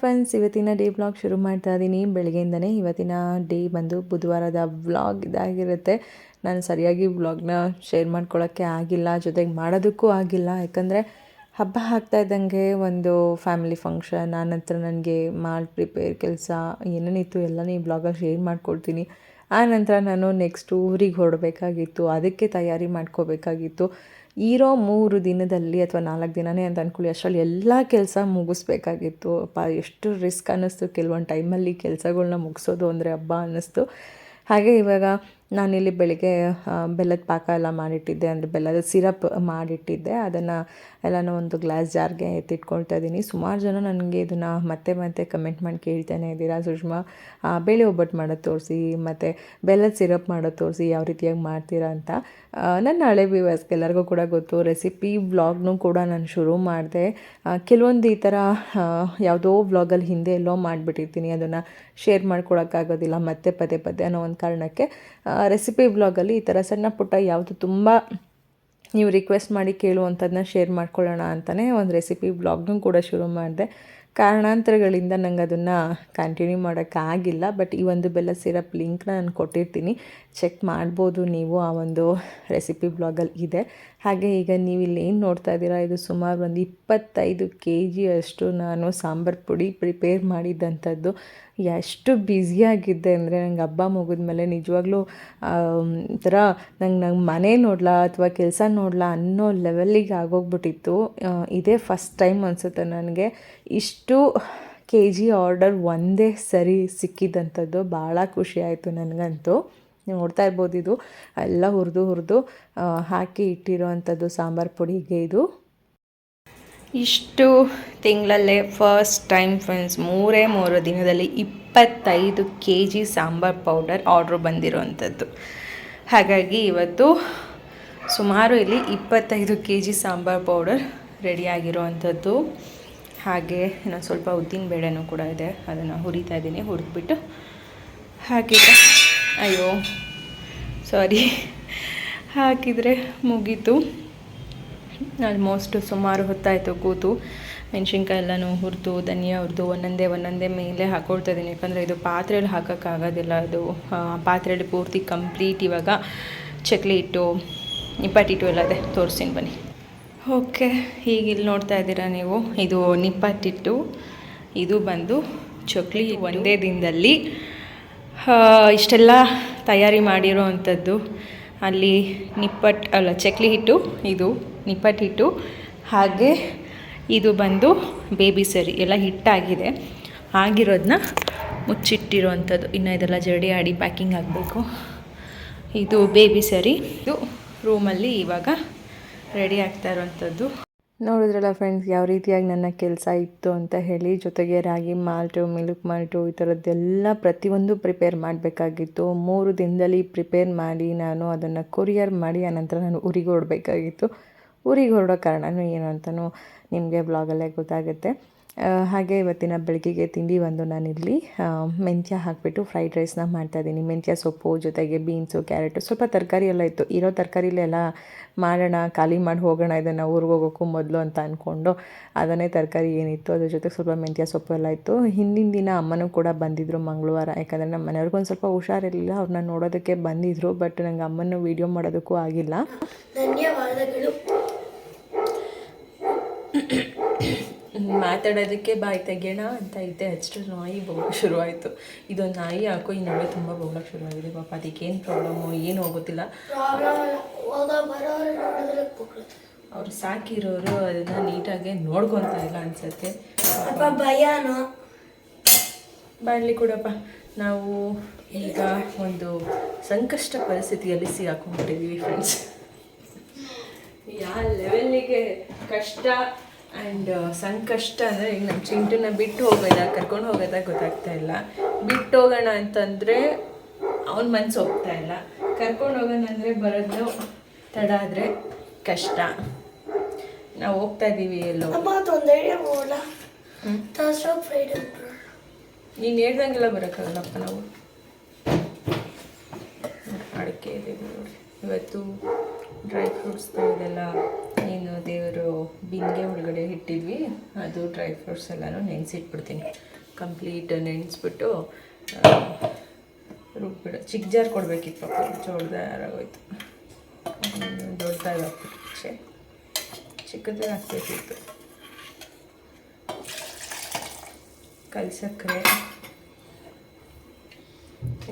Friends, ಇವತ್ತಿನ day blog ಶುರು ಮಾಡ್ತಾ ಇದ್ದೀನಿ ಬೆಳಗ್ಗೆಯಿಂದನೇ ಇವತ್ತಿನ ಡೇ ಬಂದು ಬುಧವಾರದ ವ್ಲಾಗ್ ಇದಾಗಿರುತ್ತೆ. ನಾನು ಸರಿಯಾಗಿ ವ್ಲಾಗ್ನ ಶೇರ್ ಮಾಡ್ಕೊಳ್ಳೋಕ್ಕೆ ಆಗಿಲ್ಲ, ಜೊತೆಗೆ ಮಾಡೋದಕ್ಕೂ ಆಗಿಲ್ಲ. ಯಾಕಂದರೆ ಹಬ್ಬ ಆಗ್ತಾ ಇದ್ದಂಗೆ ಒಂದು ಫ್ಯಾಮಿಲಿ ಫಂಕ್ಷನ್ ಆನಂತರ ನಂತರ ನನಗೆ ಮಾಲ್ ಪ್ರಿಪೇರ್ ಕೆಲಸ, ಏನೇನಿತ್ತು ಎಲ್ಲನೇ ಈ ಬ್ಲಾಗಲ್ಲಿ ಶೇರ್ ಮಾಡ್ಕೊಳ್ತೀನಿ ಆ ನಂತರ ನಾನು ನೆಕ್ಸ್ಟ್ ಊರಿಗೆ ಹೊರಡಬೇಕಾಗಿತ್ತು, ಅದಕ್ಕೆ ತಯಾರಿ ಮಾಡ್ಕೋಬೇಕಾಗಿತ್ತು. ಇರೋ ಮೂರು ದಿನದಲ್ಲಿ ಅಥವಾ ನಾಲ್ಕು ದಿನನೇ ಅಂತ ಅಂದ್ಕೊಳ್ಳಿ ಅಷ್ಟರಲ್ಲಿ ಎಲ್ಲ ಕೆಲಸ ಮುಗಿಸ್ಬೇಕಾಗಿತ್ತು. ಅಪ್ಪ, ಎಷ್ಟು ರಿಸ್ಕ್ ಅನ್ನಿಸ್ತು. ಕೆಲವೊಂದು ಟೈಮಲ್ಲಿ ಕೆಲಸಗಳನ್ನ ಮುಗಿಸೋದು ಅಂದರೆ ಹಬ್ಬ ಅನ್ನಿಸ್ತು. ಹಾಗೆ ಇವಾಗ ನಾನಿಲ್ಲಿ ಬೆಳಿಗ್ಗೆ ಬೆಲ್ಲದ ಪಾಕ ಎಲ್ಲ ಮಾಡಿಟ್ಟಿದ್ದೆ. ಅಂದರೆ ಬೆಲ್ಲದ ಸಿರಪ್ ಮಾಡಿಟ್ಟಿದ್ದೆ. ಅದನ್ನು ಎಲ್ಲನೂ ಒಂದು ಗ್ಲಾಸ್ ಜಾರ್ಗೆ ಎತ್ತಿಟ್ಕೊಳ್ತಾ ಇದ್ದೀನಿ. ಸುಮಾರು ಜನ ನನಗೆ ಇದನ್ನು ಮತ್ತೆ ಮತ್ತೆ ಕಮೆಂಟ್ ಮಾಡಿ ಕೇಳ್ತಾನೆ ಇದ್ದೀರಾ. ಸುಷ್ಮಾ ಬೇಳೆ ಒಬ್ಬಟ್ಟು ಮಾಡೋದು ತೋರಿಸಿ, ಮತ್ತು ಬೆಲ್ಲದ ಸಿರಪ್ ಮಾಡೋದು ತೋರಿಸಿ ಯಾವ ರೀತಿಯಾಗಿ ಮಾಡ್ತೀರಾ ಅಂತ. ನನ್ನ ಹಳೆ ವ್ಯೂವರ್ಸ್ಗೆ ಎಲ್ಲರಿಗೂ ಕೂಡ ಗೊತ್ತು ರೆಸಿಪಿ ವ್ಲಾಗ್ನೂ ಕೂಡ ನಾನು ಶುರು ಮಾಡಿದೆ. ಕೆಲವೊಂದು ಈ ಥರ ಯಾವುದೋ ವ್ಲಾಗಲ್ಲಿ ಹಿಂದೆ ಎಲ್ಲೋ ಮಾಡಿಬಿಟ್ಟಿರ್ತೀನಿ. ಅದನ್ನು ಶೇರ್ ಮಾಡ್ಕೊಳಕ್ಕಾಗೋದಿಲ್ಲ ಮತ್ತೆ ಪದೇ ಪದೇ ಅನ್ನೋ ಒಂದು ಕಾರಣಕ್ಕೆ. ರೆಸಿಪಿ ವ್ಲಾಗಲ್ಲಿ ಈ ಥರ ಸಣ್ಣ ಪುಟ್ಟ ಯಾವುದು ತುಂಬ ನೀವು ರಿಕ್ವೆಸ್ಟ್ ಮಾಡಿ ಕೇಳುವಂಥದ್ದನ್ನ ಶೇರ್ ಮಾಡ್ಕೊಳ್ಳೋಣ ಅಂತಲೇ ಒಂದು ರೆಸಿಪಿ ಬ್ಲಾಗ್ನೂ ಕೂಡ ಶುರು ಮಾಡಿದೆ. ಕಾರಣಾಂತರಗಳಿಂದ ನಂಗೆ ಅದನ್ನು ಕಂಟಿನ್ಯೂ ಮಾಡೋಕ್ಕಾಗಿಲ್ಲ ಬಟ್ ಈ ಒಂದು ಬೆಲ್ಲ ಸಿರಪ್ ಲಿಂಕ್ನ ನಾನು ಕೊಟ್ಟಿರ್ತೀನಿ. ಚೆಕ್ ಮಾಡ್ಬೋದು ನೀವು ಆ ಒಂದು ರೆಸಿಪಿ ಬ್ಲಾಗಲ್ಲಿ ಇದೆ. ಹಾಗೆ ಈಗ ನೀವು ಇಲ್ಲಿ ಏನು ನೋಡ್ತಾ ಇದ್ದೀರಾ? ಇದು ಸುಮಾರು ಒಂದು ಇಪ್ಪತ್ತೈದು ಕೆ ಜಿಯಷ್ಟು ನಾನು ಸಾಂಬಾರು ಪುಡಿ ಪ್ರಿಪೇರ್ ಮಾಡಿದ್ದಂಥದ್ದು ಎಷ್ಟು ಬ್ಯುಸಿಯಾಗಿದ್ದೆ ಅಂದರೆ ನಂಗೆ ಹಬ್ಬ ಮುಗಿದ್ಮೇಲೆ ನಿಜವಾಗ್ಲೂ ಒಂಥರ ನಂಗೆ ನಂಗೆ ಮನೆ ನೋಡಲಾ ಅಥವಾ ಕೆಲಸ ನೋಡಲಾ ಅನ್ನೋ ಲೆವೆಲ್ಲಿಗೆ ಆಗೋಗ್ಬಿಟ್ಟಿತ್ತು. ಇದೇ ಫಸ್ಟ್ ಟೈಮ್ ಅನಿಸುತ್ತೆ ನನಗೆ. ಇಷ್ಟು ಕೆ ಜಿ ಆರ್ಡರ್ ಒಂದೇ ಸರಿ ಸಿಕ್ಕಿದಂಥದ್ದು ಭಾಳ ಖುಷಿ ಆಯಿತು ನನಗಂತೂ. ನೀವು ನೋಡ್ತಾ ಇರ್ಬೋದು ಇದು. ಎಲ್ಲ ಹುರಿದು ಹುರಿದು ಹಾಕಿ ಇಟ್ಟಿರೋ ಅಂಥದ್ದು ಸಾಂಬಾರು ಪುಡಿಗೆ ಇದು. ಇಷ್ಟು ತಿಂಗಳಲ್ಲೇ ಫಸ್ಟ್ ಟೈಮ್ ಫ್ರೆಂಡ್ಸ್ ಮೂರೇ ಮೂರು ದಿನದಲ್ಲಿ ಇಪ್ಪತ್ತೈದು K G sambar powder order ಬಂದಿರೋವಂಥದ್ದು. ಹಾಗಾಗಿ ಇವತ್ತು ಸುಮಾರು ಇಲ್ಲಿ ಇಪ್ಪತ್ತೈದು ಕೆ ಜಿ ಸಾಂಬಾರು ಪೌಡರ್ ರೆಡಿಯಾಗಿರೋವಂಥದ್ದು ಹಾಗೆ ಇನ್ನೊಂದು ಸ್ವಲ್ಪ ಉದ್ದಿನ ಬೇಳೆನೂ ಕೂಡ ಇದೆ. ಅದನ್ನು ಹುರಿತಾ ಇದ್ದೀನಿ, ಹುರಿದ್ಬಿಟ್ಟು ಹಾಕಿದ್ದೆ ಅಯ್ಯೋ. ಸಾರಿ ಹಾಕಿದರೆ ಮುಗೀತು. ಆಲ್ಮೋಸ್ಟ್ ಸುಮಾರು ಹೊತ್ತಾಯಿತು ಕೂತು. ಮೆಣಸಿನ್ಕಾಯಿ ಎಲ್ಲನೂ ಹುರಿದು, ಧನಿಯಾ ಹುರಿದು, ಒಂದೊಂದೇ ಒಂದೊಂದೇ ಮೇಲೆ ಹಾಕೊಳ್ತಾ ಇದ್ದೀನಿ. ಯಾಕಂದರೆ ಇದು ಪಾತ್ರೆಯಲ್ಲಿ ಹಾಕೋಕ್ಕಾಗೋದಿಲ್ಲ ಅದು ಪಾತ್ರೆಯಲ್ಲಿ ಪೂರ್ತಿ ಕಂಪ್ಲೀಟ್ ಇವಾಗ ಚಕ್ಲಿ ಹಿಟ್ಟು ನಿಪ್ಪಟ್ಟಿಟ್ಟು ಎಲ್ಲ ಇದೆ. ತೋರಿಸ್ತೀನಿ ಬನ್ನಿ. ಓಕೆ. ಈಗ ಇಲ್ಲಿ ನೋಡ್ತಾ ಇದ್ದೀರಾ ನೀವು? ಇದು ನಿಪ್ಪಟ್ಟಿಟ್ಟು, ಇದು ಬಂದು ಚಕ್ಲಿ ಒಂದೇ ದಿನದಲ್ಲಿ ಇಷ್ಟೆಲ್ಲ ತಯಾರಿ ಮಾಡಿರೋ ಅಂಥದ್ದು ಅಲ್ಲಿ ನಿಪ್ಪಟ್ಟು ಅಲ್ಲ, ಚಕ್ಲಿ ಹಿಟ್ಟು, ಇದು ನಿಪ್ಪಟ್ಟು ಹಿಟ್ಟು, ಹಾಗೆ ಇದು ಬಂದು ಬೇಬಿ ಸರಿ, ಎಲ್ಲ ಹಿಟ್ಟಾಗಿದೆ. ಆಗಿರೋದನ್ನ ಮುಚ್ಚಿಟ್ಟಿರೋ ಅಂಥದ್ದು ಇನ್ನು ಇದೆಲ್ಲ ಜರಡಿ ಆಡಿ ಪ್ಯಾಕಿಂಗ್ ಆಗಬೇಕು. ಇದು ಬೇಬಿ ಸರಿ. ಇದು ರೂಮಲ್ಲಿ ಇವಾಗ ರೆಡಿ ಆಗ್ತಾ ಇರೋವಂಥದ್ದು. ನೋಡಿದ್ರಲ್ಲ ಫ್ರೆಂಡ್ಸ್ ಯಾವ ರೀತಿಯಾಗಿ ನನ್ನ ಕೆಲಸ ಇತ್ತು ಅಂತ ಹೇಳಿ, ಜೊತೆಗೆ ರಾಗಿ ಮಾಲ್ಟು ಮಿಲ್ಕ್ ಮಾಲ್ಟು ಈ ಥರದ್ದೆಲ್ಲ ಪ್ರತಿಯೊಂದು ಪ್ರಿಪೇರ್ ಮಾಡಬೇಕಾಗಿತ್ತು. ಮೂರು ದಿನದಲ್ಲಿ ಪ್ರಿಪೇರ್ ಮಾಡಿ ನಾನು ಅದನ್ನು ಕೊರಿಯರ್ ಮಾಡಿ ಆನಂತರ ನಾನು ಊರಿಗೆ ಹೊರಡಬೇಕಾಗಿತ್ತು ಊರಿಗೆ ಹೊರಡೋ ಕಾರಣನೂ ಏನು ಅಂತಲೂ ನಿಮಗೆ ಬ್ಲಾಗಲ್ಲೇ ಗೊತ್ತಾಗುತ್ತೆ. ಹಾಗೆ ಇವತ್ತಿನ ಬೆಳಗ್ಗೆಗೆ ತಿಂಡಿ ಬಂದು ನಾನಿಲ್ಲಿ ಮೆಂತ್ಯ ಹಾಕಿಬಿಟ್ಟು ಫ್ರೈಡ್ ರೈಸ್ನ ಮಾಡ್ತಾಯಿದ್ದೀನಿ ಮೆಂತ್ಯ ಸೊಪ್ಪು, ಜೊತೆಗೆ ಬೀನ್ಸು ಕ್ಯಾರೆಟು ಸ್ವಲ್ಪ ತರಕಾರಿ ಎಲ್ಲ ಇತ್ತು. ಇರೋ ತರಕಾರಿಲೆಲ್ಲ ಮಾಡೋಣ, ಖಾಲಿ ಮಾಡಿ ಹೋಗೋಣ, ಇದನ್ನು ಊರಿಗೆ ಹೋಗೋಕ್ಕೂ ಮೊದಲು ಅಂತ ಅಂದ್ಕೊಂಡು ಅದನ್ನೇ ತರಕಾರಿ ಏನಿತ್ತು, ಅದ್ರ ಜೊತೆಗೆ ಸ್ವಲ್ಪ ಮೆಂತ್ಯ ಸೊಪ್ಪು ಎಲ್ಲ ಇತ್ತು. ಹಿಂದಿನ ದಿನ ಅಮ್ಮನೂ ಕೂಡ ಬಂದಿದ್ದರು ಮಂಗಳವಾರ, ಯಾಕಂದರೆ ನಮ್ಮ ಮನೆಯವ್ರಿಗೂ ಒಂದು ಸ್ವಲ್ಪ ಹುಷಾರಿರಲಿಲ್ಲ ಅವ್ರನ್ನ ನೋಡೋದಕ್ಕೆ ಬಂದಿದ್ದರು ಬಟ್ ನಂಗೆ ಅಮ್ಮನ ವೀಡಿಯೋ ಮಾಡೋದಕ್ಕೂ ಆಗಿಲ್ಲ. ಧನ್ಯವಾದಗಳು. ಮಾತಾಡೋದಕ್ಕೆ ಬಾಯಿ ತೆಗೆಯೋಣ ಅಂತ ಇದ್ದೆ. ಅಷ್ಟು ನಾಯಿ ಬೊಗಳಕ್ಕೆ ಶುರುವಾಯಿತು. ಇದೊಂದು ನಾಯಿ ಹಾಕೋ ಈ ನಡುವೆ ತುಂಬ ಬೊಗಳಕ್ಕೆ ಶುರುವಾಗಿದೆ. ಪಾಪ ಅದಕ್ಕೇನು ಪ್ರಾಬ್ಲಮ್ಮು ಏನು ಹೋಗೋದಿಲ್ಲ. ಅವ್ರು ಸಾಕಿರೋರು ಅದನ್ನು ನೀಟಾಗಿ ನೋಡ್ಕೊತಾ ಇಲ್ಲ ಅನ್ಸುತ್ತೆ. ಅಪ್ಪ ಭಯನೋ? ಬರಲಿ ಕೊಡಪ್ಪ. ನಾವು ಈಗ ಒಂದು ಸಂಕಷ್ಟ ಪರಿಸ್ಥಿತಿಯಲ್ಲಿ ಸಿಗಾಕೊಂಡ್ಬಿಟ್ಟಿದ್ದೀವಿ ಫ್ರೆಂಡ್ಸ್ ಯಾವ ಲೆವೆಲ್ಲಿಗೆ ಕಷ್ಟ ಆ್ಯಂಡ್ ಸಂಕಷ್ಟ ಅಂದರೆ ಈಗ ನಮ್ಮ ಚಿಂಟುನ ಬಿಟ್ಟು ಹೋಗೋದ ಕರ್ಕೊಂಡು ಹೋಗೋದ ಗೊತ್ತಾಗ್ತಾ ಇಲ್ಲ. ಬಿಟ್ಟು ಹೋಗೋಣ ಅಂತಂದರೆ ಅವ್ನ ಮನ್ಸು ಹೋಗ್ತಾ ಇಲ್ಲ. ಕರ್ಕೊಂಡು ಹೋಗೋಣ ಅಂದರೆ ಬರೋದು ತಡ ಆದರೆ ಕಷ್ಟ. ನಾವು ಹೋಗ್ತಾ ಇದ್ದೀವಿ ಎಲ್ಲೋ. ನೀನು ಹೇಳ್ದಂಗೆಲ್ಲ ಬರೋಕ್ಕಾಗಲ್ಲಪ್ಪ ನಾವು? ಅಡಿಕೆ ಇದೆ ನೋಡಿ. ಇವತ್ತು ಡ್ರೈ ಫ್ರೂಟ್ಸ್ದು ಇದೆಲ್ಲ ಏನು ದೇವರು ಬಿಂದಿಗೆ ಒಳಗಡೆ ಇಟ್ಟಿದ್ವಿ. ಅದು ಡ್ರೈ ಫ್ರೂಟ್ಸ್ ಎಲ್ಲನೂ ನೆನೆಸಿಟ್ಬಿಡ್ತೀನಿ. ಕಂಪ್ಲೀಟ್ ನೆನೆಸ್ಬಿಟ್ಟು ರುಬ್ಬಿಡ. ಚಿಕ್ಕ ಜಾರ್ ಕೊಡಬೇಕಿತ್ತು ಪಾಪ ಜೋಳದಾರಾಗೋಯ್ತು ದೊಡ್ಡದಾಗಿ ಹಾಕ್ಬಿಟ್ಟು ಚಿಕ್ಕದಾಗಿ ಹಾಕ್ಬೇಕಿತ್ತು ಕಲ್ ಸಕ್ಕರೆ.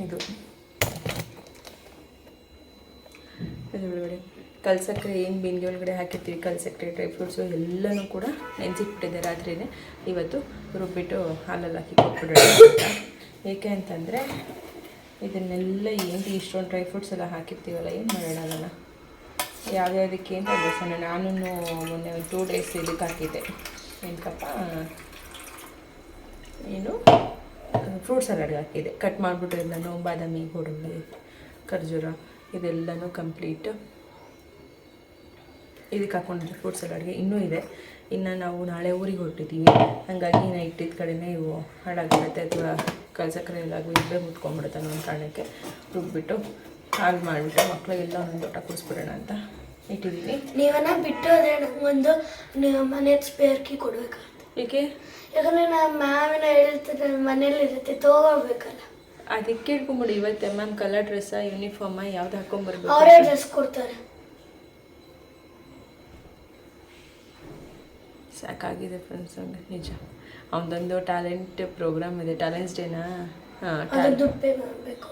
ಇದು. ಇದ್ರ ಒಳಗಡೆ ಕಲ್ ಸಕ್ಕರೆ ಏನು ಬಿಂದಿ ಒಳಗಡೆ ಹಾಕಿರ್ತೀವಿ, ಕಲ್ಸಕ್ಕೆ ಡ್ರೈ ಫ್ರೂಟ್ಸು ಎಲ್ಲನೂ ಕೂಡ ನೆನೆಸಿಟ್ಬಿಟ್ಟಿದ್ದೆ ರಾತ್ರಿನೇ. ಇವತ್ತು ರುಬ್ಬಿಟ್ಟು ಹಾಲಲ್ಲಿ ಹಾಕಿ ಕೊಟ್ಬಿಡೋಣ ಏಕೆ ಅಂತಂದರೆ ಇದನ್ನೆಲ್ಲ ಏನು ಇಷ್ಟೊಂದು ಡ್ರೈ ಫ್ರೂಟ್ಸ್ ಎಲ್ಲ ಹಾಕಿರ್ತೀವಲ್ಲ, ಏನು ಮಾಡೋಣ ಅದನ್ನು? ಯಾವ್ಯಾವುದಕ್ಕೆ ಅಂತ ನಾನು ಮೊನ್ನೆ ಒಂದು ಟೂ ಡೇಸ್ ಇದಕ್ಕೆ ಹಾಕಿದ್ದೆ. ಏನಕ್ಕಪ್ಪ ಏನು? ಫ್ರೂಟ್ ಸಲಾಡ್ಗೆ ಹಾಕಿದೆ ಕಟ್ ಮಾಡಿಬಿಟ್ಟು ಎಲ್ಲನೂ, ಬಾದಾಮಿ, ಗೋಡಂಬಿ, ಖರ್ಜೂರ, ಇದೆಲ್ಲನೂ ಕಂಪ್ಲೀಟ್ ಇದಕ್ಕೆ ಹಾಕೊಂಡಿದ್ದೆ ಫ್ರೂಟ್ ಸಲಾಡ್ಗೆ ಇನ್ನೂ ಇದೆ. ಇನ್ನು ನಾವು ನಾಳೆ ಊರಿಗೆ ಹೊರಟಿದ್ದೀವಿ ಹಾಗಾಗಿ ನಾ ಇಟ್ಟಿದ್ದ ಕಡೆನೇ ಇವು ಹಾಳಾಗಿರುತ್ತೆ. ಅಥವಾ ಕಲ್ಸಕ್ಕರೆ ಎಲ್ಲಾಗೂ ಇಬ್ಬೇ ಮುಟ್ಕೊಂಡ್ಬಿಡುತ್ತೆ ಅನ್ನೋ ಒಂದು ಕಾರಣಕ್ಕೆ ರುಬ್ಬಿಟ್ಟು ಹಾಲು ಮಾಡಿಬಿಟ್ಟು ಮಕ್ಕಳಿಗೆಲ್ಲ ಒಂದೊಂದು ಲೋಟ ಕುಡಿಸ್ಬಿಡೋಣ ಅಂತ ಇಟ್ಟಿದ್ದೀನಿ ನೀವನ್ನ ಬಿಟ್ಟು ಅದೇ ಒಂದು ಮನೆ ಸ್ಪೇರ್ಕಿ ಕೊಡಬೇಕು ಏಕೆ? ನಾನು ಮಾವಿನ ಮ್ಯಾಮಿನ ನನ್ನ ಮನೇಲಿ ಇರುತ್ತೆ. ತಗೋಬೇಕಲ್ಲ. ಅದಕ್ಕೆ ಇಟ್ಕೊಂಬಿಡಿ ಇವತ್ತೆ ಮ್ಯಾಮ್ ಕಲರ್ ಡ್ರೆಸ್ಸಾ ಯೂನಿಫಾರ್ಮ ಯಾವ್ದು ಹಾಕೊಂಡ್ಬರ್ಬೇಕು ಅವರೇ ಡ್ರೆಸ್ ಕೊಡ್ತಾರೆ. ಸಾಕಾಗಿದೆ ಫ್ರೆಂಡ್ಸ್ ಹಂಗೆ. ನಿಜ. ಅವನದೊಂದು ಟ್ಯಾಲೆಂಟ್ ಪ್ರೋಗ್ರಾಮ್ ಇದೆ. ಟ್ಯಾಲೆಂಟ್ಸ್ ಡೇನಾ ಹಾಂ ಅದು ದುಡ್ಡು ಮಾಡಬೇಕು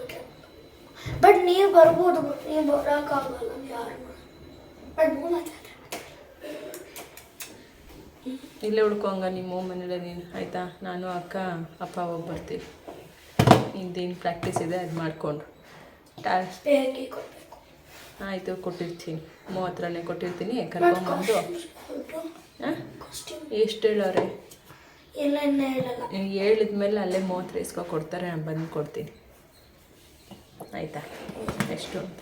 ಬಟ್ ನೀವು ಬರ್ಬೋದು ನೀವು ಬರೋಕ್ಕಾಗಲ್ಲ ಯಾರು ಬಟ್ ಇಲ್ಲೇ ಉಳ್ಕೊಂಗ ನಿಮ್ಮ ಮನೇಲಿ ನೀನು. ಆಯ್ತಾ? ನಾನು ಅಕ್ಕ ಅಪ್ಪ ಹೋಗಿ ಬರ್ತೀವಿ. ನಿಂದೇನು ಪ್ರಾಕ್ಟೀಸ್ ಇದೆ ಅದು ಮಾಡಿಕೊಂಡು. ಟ್ಯಾಲೆಂಟ್ ಆಯಿತು ಕೊಟ್ಟಿರ್ತೀನಿ. ಮೂವತ್ತರನೇ ಕೊಟ್ಟಿರ್ತೀನಿ ಕರ್ಕೊಂಬಂದು ಎಷ್ಟು ಹೇಳೋರೆ? ಹೇಳಿದ ಹೇಳಿದ್ಮೇಲೆ ಅಲ್ಲೇ ಮೂವತ್ತು ಇಸ್ಕೊ ಕೊಡ್ತಾರೆ ನಾನು ಬಂದು ಕೊಡ್ತೀನಿ. ಆಯಿತಾ? ಎಷ್ಟು ಅಂತ.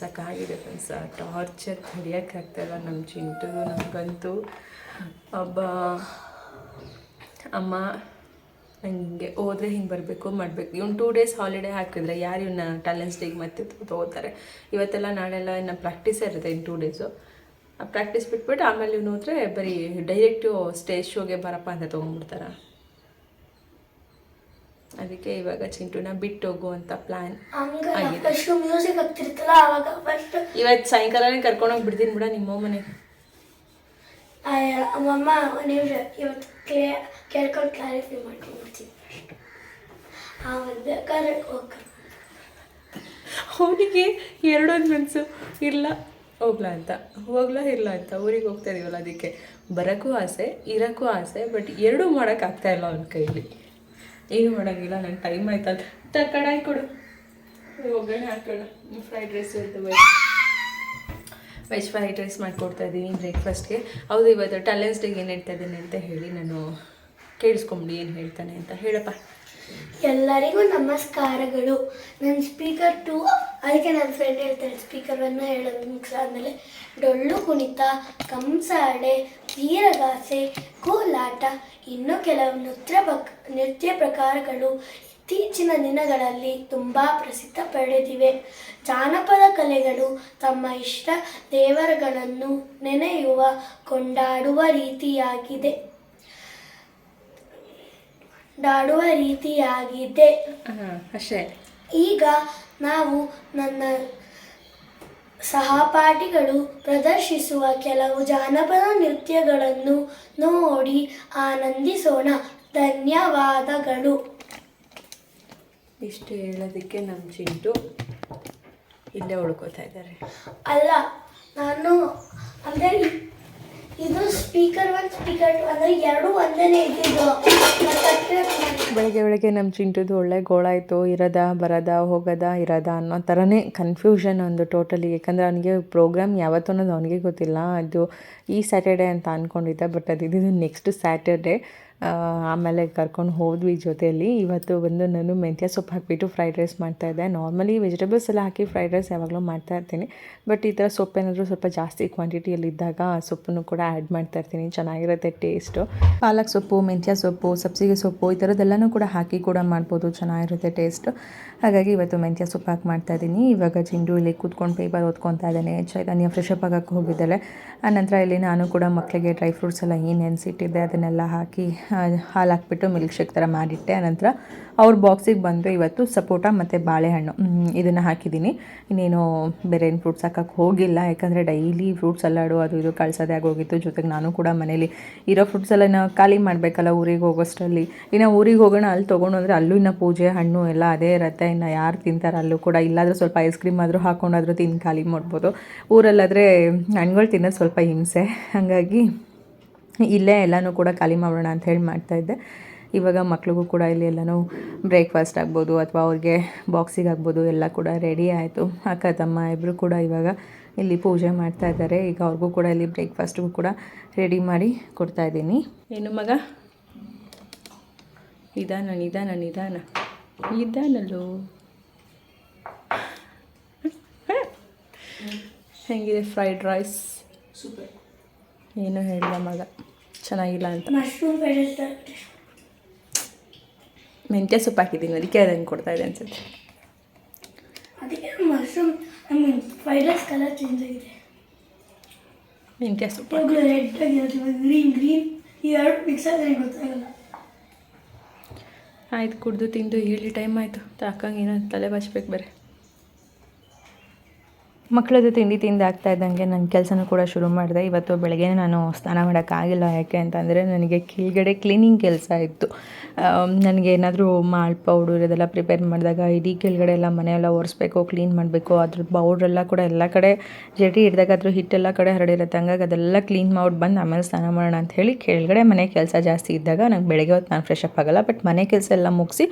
ಸಾಕಾಗಿದೆ ಫ್ರೆಂಡ್ಸ್ ಟಾರ್ಚರ್ ಹಿಡಿಯೋಕ್ಕಾಗ್ತಾಯಿಲ್ಲ ನಮ್ಮ ಚಿಂಟು ನಮಗಂತೂ. ಒಬ್ಬ ಅಮ್ಮ. ಹಿಂಗೆ ಹೋದ್ರೆ ಹಿಂಗೆ ಬರಬೇಕು ಮಾಡಬೇಕು. ಇವ್ನು ಟೂ ಡೇಸ್ ಹಾಲಿಡೇ ಹಾಕಿದ್ರೆ ಯಾರು ಇವನ್ನ ಟ್ಯಾಲೆಂಟ್ಸ್ ಡೇಗೆ ಮತ್ತೆ ತೊಗೋತಾರೆ. ಇವತ್ತೆಲ್ಲ ನಾಳೆಲ್ಲ ಇನ್ನು ಪ್ರಾಕ್ಟೀಸ್ ಇರುತ್ತೆ ಇನ್ನು ಟೂ ಡೇಸು ಆ ಪ್ರಾಕ್ಟೀಸ್ ಬಿಟ್ಬಿಟ್ಟು ಆಮೇಲೆ ಇವನು ಹೋದ್ರೆ ಬರೀ ಡೈರೆಕ್ಟು ಸ್ಟೇಜ್ ಶೋಗೆ ಬರಪ್ಪ ಅಂತ ತೊಗೊಂಡ್ಬಿಡ್ತಾರೆ. ಅದಕ್ಕೆ ಇವಾಗ ಚಿಂಟುನ ಬಿಟ್ಟು ಹೋಗುವಂತ ಅಂತ ಪ್ಲಾನ್ ಹಂಗ ಆಗಿದೆ. ಇವತ್ತು ಸಾಯಂಕಾಲನೇ ಕರ್ಕೊಂಡೋಗಿ ಬಿಡ್ತೀನಿ ಬಿಡ ನಿಮ್ಮ ಮನೆ ಅಮ್ಮಮ್ಮ ಒಂದು ನಿಮಿಷ ಇವತ್ತು ಕ್ಲೇ ಕೇಳ್ಕೊಂಡು ಕ್ಲಾರಿಫೈ ಮಾಡ್ಕೊಂಡ್ಬಿಡ್ತೀನಿ ಬೇಕಾದ್ರೆ ಹೋಗ ಅವನಿಗೆ ಎರಡೊಂದು ಮನಸ್ಸು ಇಲ್ಲ, ಹೋಗ್ಲಾ ಅಂತ. ಹೋಗ್ಲಾ ಇಲ್ಲ ಅಂತ. ಊರಿಗೆ ಹೋಗ್ತಾ ಇದೀವಲ್ಲ ಅದಕ್ಕೆ. ಬರೋಕ್ಕೂ ಆಸೆ, ಇರೋಕ್ಕೂ ಆಸೆ ಬಟ್ ಎರಡೂ ಮಾಡೋಕ್ಕಾಗ್ತಾ ಇಲ್ಲ ಅವನ ಕೈಲಿ. ಏನು ಮಾಡೋಂಗಿಲ್ಲ ನನ್ನ ಟೈಮ್ ಆಯ್ತಲ್ಲ ತಕ್ಕಡಾಯ್ ಕಡಾಯಿ ಕೊಡು ಒಗ್ಗರಣೆ ಹಾಕೋಣ fried rice veg veg fried rice ಮಾಡಿಕೊಡ್ತಾ ಇದ್ದೀನಿ ಬ್ರೇಕ್ಫಾಸ್ಟ್ಗೆ ಹೌದು, ಇವತ್ತು ಟ್ಯಾಲೆಂಟ್ಸ್ ಡೇಗೆ ಏನು ಹೇಳ್ತಾ ಇದ್ದೀನಿ ಅಂತ ಹೇಳಿ ನಾನು ಕೇಳಿಸ್ಕೊಂಬಿಡಿ ಏನು ಹೇಳ್ತಾನೆ ಅಂತ. ಹೇಳಪ್ಪ. ಎಲ್ಲರಿಗೂ ನಮಸ್ಕಾರಗಳು. ನನ್ನ ಸ್ಪೀಕರ್ ಟು ಅದಕ್ಕೆ ನನ್ನ ಫ್ರೆಂಡ್ ಹೇಳ್ತಾರೆ ಸ್ಪೀಕರ್ ಒನ್ನ ಹೇಳೋದು ಮಿಕ್ಸ್ ಆದಮೇಲೆ. ಡೊಳ್ಳು ಕುಣಿತ ಕಂಸಾಳೆ ವೀರಗಾಸೆ, ಕೋಲಾಟ, ಇನ್ನೂ ಕೆಲವು ನೃತ್ಯ ಪಕ್ ನೃತ್ಯ ಪ್ರಕಾರಗಳು ಇತ್ತೀಚಿನ ದಿನಗಳಲ್ಲಿ ತುಂಬ ಪ್ರಸಿದ್ಧ ಪಡೆದಿವೆ. ಜಾನಪದ ಕಲೆಗಳು ತಮ್ಮ ಇಷ್ಟ ದೇವರುಗಳನ್ನು ನೆನೆಯುವ ಕೊಂಡಾಡುವ ರೀತಿಯಾಗಿದೆ. ಡಾಡುವ ರೀತಿಯಾಗಿದೆ. ಅಷ್ಟೇ. ಈಗ ನಾವು ನನ್ನ ಸಹಪಾಠಿಗಳು ಪ್ರದರ್ಶಿಸುವ ಕೆಲವು ಜಾನಪದ ನೃತ್ಯಗಳನ್ನು ನೋಡಿ ಆನಂದಿಸೋಣ. ಧನ್ಯವಾದಗಳು. ಇಷ್ಟು ಹೇಳೋದಕ್ಕೆ ನಮ್ಮ ಚಿಂಟು ಇಲ್ಲೇ ಉಳ್ಕೋತಾ ಇದ್ದಾರೆ. ಅಲ್ಲ ನಾನು ಅಂದರೆ ಇದು ಸ್ಪೀಕರ್ ಒನ್ ಸ್ಪೀಕರ್ ಟು ಅಂದರೆ ಎರಡು ಒಂದೇ ಇದ್ದಿದ್ದು. ಬೆಳಗ್ಗೆ ಬೆಳಗ್ಗೆ ನಮ್ಮ ಚಿಂಟುದು ಒಳ್ಳೆ ಗೋಳಾಯಿತು ಇರೋದಾ ಬರೋದಾ ಹೋಗೋದಾ ಇರೋದಾ ಅನ್ನೋ ಥರನೇ ಕನ್ಫ್ಯೂಷನ್ ಒಂದು ಟೋಟಲಿ ಯಾಕಂದರೆ ಅವನಿಗೆ ಪ್ರೋಗ್ರಾಮ್ ಯಾವತ್ತು ಅನ್ನೋದು ಅವನಿಗೆ ಗೊತ್ತಿಲ್ಲ. ಅದು ಈ ಸ್ಯಾಟರ್ಡೆ ಅಂತ ಅಂದ್ಕೊಂಡಿದ್ದೆ ಬಟ್ ಅದು ಇದು ನೆಕ್ಸ್ಟ್ ಸ್ಯಾಟರ್ಡೆ ಆಮೇಲೆ ಕರ್ಕೊಂಡು ಹೋದ್ವಿ ಜೊತೆಯಲ್ಲಿ. ಇವತ್ತು ಬಂದು ನಾನು ಮೆಂತ್ಯ ಸೊಪ್ಪು ಹಾಕಿಬಿಟ್ಟು ಫ್ರೈಡ್ ರೈಸ್ ಮಾಡ್ತಾಯಿದ್ದೆ ನಾರ್ಮಲಿ ವೆಜಿಟೇಬಲ್ಸ್ ಎಲ್ಲ ಹಾಕಿ ಫ್ರೈಡ್ ರೈಸ್ ಯಾವಾಗಲೂ ಮಾಡ್ತಾ ಇರ್ತೀನಿ. ಬಟ್ ಈ ಥರ ಸೊಪ್ಪೇನಾದರೂ ಸ್ವಲ್ಪ ಜಾಸ್ತಿ ಕ್ವಾಂಟಿಟಿಯಲ್ಲಿ ಇದ್ದಾಗ ಆ ಸೊಪ್ಪನ್ನು ಕೂಡ ಆ್ಯಡ್ ಮಾಡ್ತಾ ಇರ್ತೀನಿ. ಚೆನ್ನಾಗಿರುತ್ತೆ ಟೇಸ್ಟು ಪಾಲಕ್ ಸೊಪ್ಪು, ಮೆಂತ್ಯ ಸೊಪ್ಪು, ಸಬ್ಸಿಗೆ ಸೊಪ್ಪು ಈ ಥರದ್ದೆಲ್ಲನೂ ಕೂಡ ಹಾಕಿ ಕೂಡ ಮಾಡ್ಬೋದು. ಚೆನ್ನಾಗಿರುತ್ತೆ ಟೇಸ್ಟು ಹಾಗಾಗಿ ಇವತ್ತು ಮೆಂತ್ಯ ಸೊಪ್ಪು ಹಾಕಿ ಮಾಡ್ತಾ ಇದ್ದೀನಿ. ಇವಾಗ ಚಿಂಡು ಇಲ್ಲಿ ಕೂತ್ಕೊಂಡು ಪೇಪರ್ ಓದ್ಕೊತಾ ಇದ್ದೇನೆ. ಚೈತನ್ಯ ಫ್ರೆಶ್ ಅಪ್ ಆಗಕ್ಕೆ ಹೋಗಿದ್ದಾಳೆ. ಆನಂತರ ಇಲ್ಲಿ ನಾನು ಕೂಡ ಮಕ್ಕಳಿಗೆ ಡ್ರೈ ಫ್ರೂಟ್ಸ್ ಎಲ್ಲ ಏನು ನೆನೆಸಿಟ್ಟಿದ್ದೆ ಅದನ್ನೆಲ್ಲ ಹಾಕಿ ಹಾಲು ಹಾಕ್ಬಿಟ್ಟು ಮಿಲ್ಕ್ ಶೇಕ್ ಥರ ಮಾಡಿಟ್ಟೆ. ಆನಂತರ ಅವ್ರ ಬಾಕ್ಸಿಗೆ ಬಂದು ಇವತ್ತು ಸಪೋಟ ಮತ್ತು ಬಾಳೆಹಣ್ಣು. ಇದನ್ನು ಹಾಕಿದ್ದೀನಿ. ಇನ್ನೇನು ಬೇರೆ ಏನು ಫ್ರೂಟ್ಸ್ ಹಾಕೋಕ್ಕೆ ಹೋಗಿಲ್ಲ. ಯಾಕಂದರೆ ಡೈಲಿ ಫ್ರೂಟ್ಸ್ ಸಲಾಡು ಅದು ಇದು ಕಳ್ಸೋದೇ ಆಗೋಗಿತ್ತು. ಜೊತೆಗೆ ನಾನು ಕೂಡ ಮನೇಲಿ ಇರೋ ಫ್ರೂಟ್ಸ್ ಎಲ್ಲ ಖಾಲಿ ಮಾಡಬೇಕಲ್ಲ ಊರಿಗೆ ಹೋಗೋಷ್ಟರಲ್ಲಿ. ಇನ್ನು ಊರಿಗೆ ಹೋಗೋಣ, ಅಲ್ಲಿ ತೊಗೊಂಡು ಅಂದರೆ ಅಲ್ಲೂ ಇನ್ನು ಪೂಜೆ, ಹಣ್ಣು ಎಲ್ಲ ಅದೇ ಇರುತ್ತೆ. ಇನ್ನು ಯಾರು ತಿಂತಾರೆ ಅಲ್ಲೂ ಕೂಡ. ಇಲ್ಲಾದರೂ ಸ್ವಲ್ಪ ಐಸ್ ಕ್ರೀಮ್ ಆದರೂ ಹಾಕ್ಕೊಂಡಾದರೂ ತಿಂದು ಖಾಲಿ ಮಾಡ್ಬೋದು. ಊರಲ್ಲಾದರೆ ಹಣ್ಣುಗಳು ತಿನ್ನೋದು ಸ್ವಲ್ಪ ಹಿಂಸೆ. ಹಾಗಾಗಿ ಇಲ್ಲೇ ಎಲ್ಲನೂ ಕೂಡ ಖಾಲಿ ಮಾಡೋಣ ಅಂತ ಹೇಳಿ ಮಾಡ್ತಾಯಿದ್ದೆ ಇವಾಗ ಮಕ್ಳಿಗೂ ಕೂಡ ಇಲ್ಲಿ ಎಲ್ಲನೂ ಬ್ರೇಕ್ಫಾಸ್ಟ್ ಆಗ್ಬೋದು ಅಥವಾ ಅವ್ರಿಗೆ ಬಾಕ್ಸಿಗೆ ಆಗ್ಬೋದು ಎಲ್ಲ ಕೂಡ ರೆಡಿ ಆಯಿತು. ಅಕ್ಕ ತಮ್ಮ ಇಬ್ಬರು ಕೂಡ ಇವಾಗ ಇಲ್ಲಿ ಪೂಜೆ ಮಾಡ್ತಾ ಇದ್ದಾರೆ. ಈಗ ಅವ್ರಿಗೂ ಕೂಡ ಇಲ್ಲಿ ಬ್ರೇಕ್ಫಾಸ್ಟ್ಗೂ ಕೂಡ ರೆಡಿ ಮಾಡಿ ಕೊಡ್ತಾ ಇದ್ದೀನಿ. ಏನು ಮಗ? ನಿಧಾನ ನಿಧಾನ ನಿಧಾನ. ನಿಧಾನಲ್ಲೋ. ಹೆಂಗಿದೆ ಫ್ರೈಡ್ ರೈಸ್ ಸೂಪರ್. ಏನು ಹೇಳಿಲ್ಲ ಮಗ. ಚೆನ್ನಾಗಿಲ್ಲ ಅಂತ. ಮಶ್ರೂಮ್ ಮೆಂತ್ಯ ಸೊಪ್ಪು ಹಾಕಿದ್ದೀನಿ ಅದಕ್ಕೆ ಅದಂಗೆ ಕೊಡ್ತಾ ಇದೆ ಅನ್ಸುತ್ತೆ. ಅದಕ್ಕೆ ಮಶ್ರೂಮ್ ಮೀನ್ ಕಲರ್ ಚೇಂಜ್ ಆಗಿದೆ. ಮೆಂತ್ಯ ಸೊಪ್ಪು ರೆಡ್ ಇವಾಗ ಗ್ರೀನ್ ಗ್ರೀನ್ ಈ ಎರಡು ಮಿಕ್ಸ್ ಆದರೆ ಗೊತ್ತಾಗಲ್ಲ. ಆಯ್ತು ಕುಡ್ದು ತಿಂದು ಹೇಳಿ ಟೈಮ್ ಆಯಿತು. ತಾಕಂಗೆ ಏನೋ ತಲೆ ಬಾಚ್ಬೇಕು ಬೇರೆ. ಮಕ್ಕಳದ್ದು ತಿಂಡಿ ತಿಂದು ಆಗ್ತಾ ಇದ್ದಂಗೆ ನನ್ನ ಕೆಲಸನೂ ಕೂಡ ಶುರು ಮಾಡಿದೆ. ಇವತ್ತು ಬೆಳಗ್ಗೆ ನಾನು ಸ್ನಾನ ಮಾಡೋಕ್ಕಾಗಿಲ್ಲ. ಯಾಕೆ ಅಂತಂದರೆ ನನಗೆ ಕೆಳಗಡೆ ಕ್ಲೀನಿಂಗ್ ಕೆಲಸ ಇತ್ತು. ನನಗೆ ಏನಾದರೂ ಮಾಲ್ ಪೌಡರ್ ಇದೆಲ್ಲ ಪ್ರಿಪೇರ್ ಮಾಡಿದಾಗ ಇಡೀ ಕೆಳಗಡೆ ಎಲ್ಲ ಮನೆಯೆಲ್ಲ ಒರೆಸ್ಬೇಕು, ಕ್ಲೀನ್ ಮಾಡಬೇಕು. ಅದ್ರ ಪೌಡ್ರೆಲ್ಲ ಕೂಡ ಎಲ್ಲ ಕಡೆ ಜಡಿ ಹಿಡಿದಾಗ ಅದ್ರ ಹಿಟ್ಟೆಲ್ಲ ಕಡೆ ಹರಡಿರುತ್ತೆ. ಹಂಗಾಗಿ ಅದೆಲ್ಲ ಕ್ಲೀನ್ ಮಾಡಿ ಬಂದು ಆಮೇಲೆ ಸ್ನಾನ ಮಾಡೋಣ ಅಂತ ಹೇಳಿ ಕೆಳಗಡೆ ಮನೆ ಕೆಲಸ ಜಾಸ್ತಿ ಇದ್ದಾಗ ನಂಗೆ ಬೆಳಗ್ಗೆ ಹೊತ್ತು ನಾನು ಫ್ರೆಶ್ ಅಪ್ ಆಗೋಲ್ಲ. ಬಟ್ ಮನೆ ಕೆಲಸ ಎಲ್ಲ ಮುಗಿಸಿ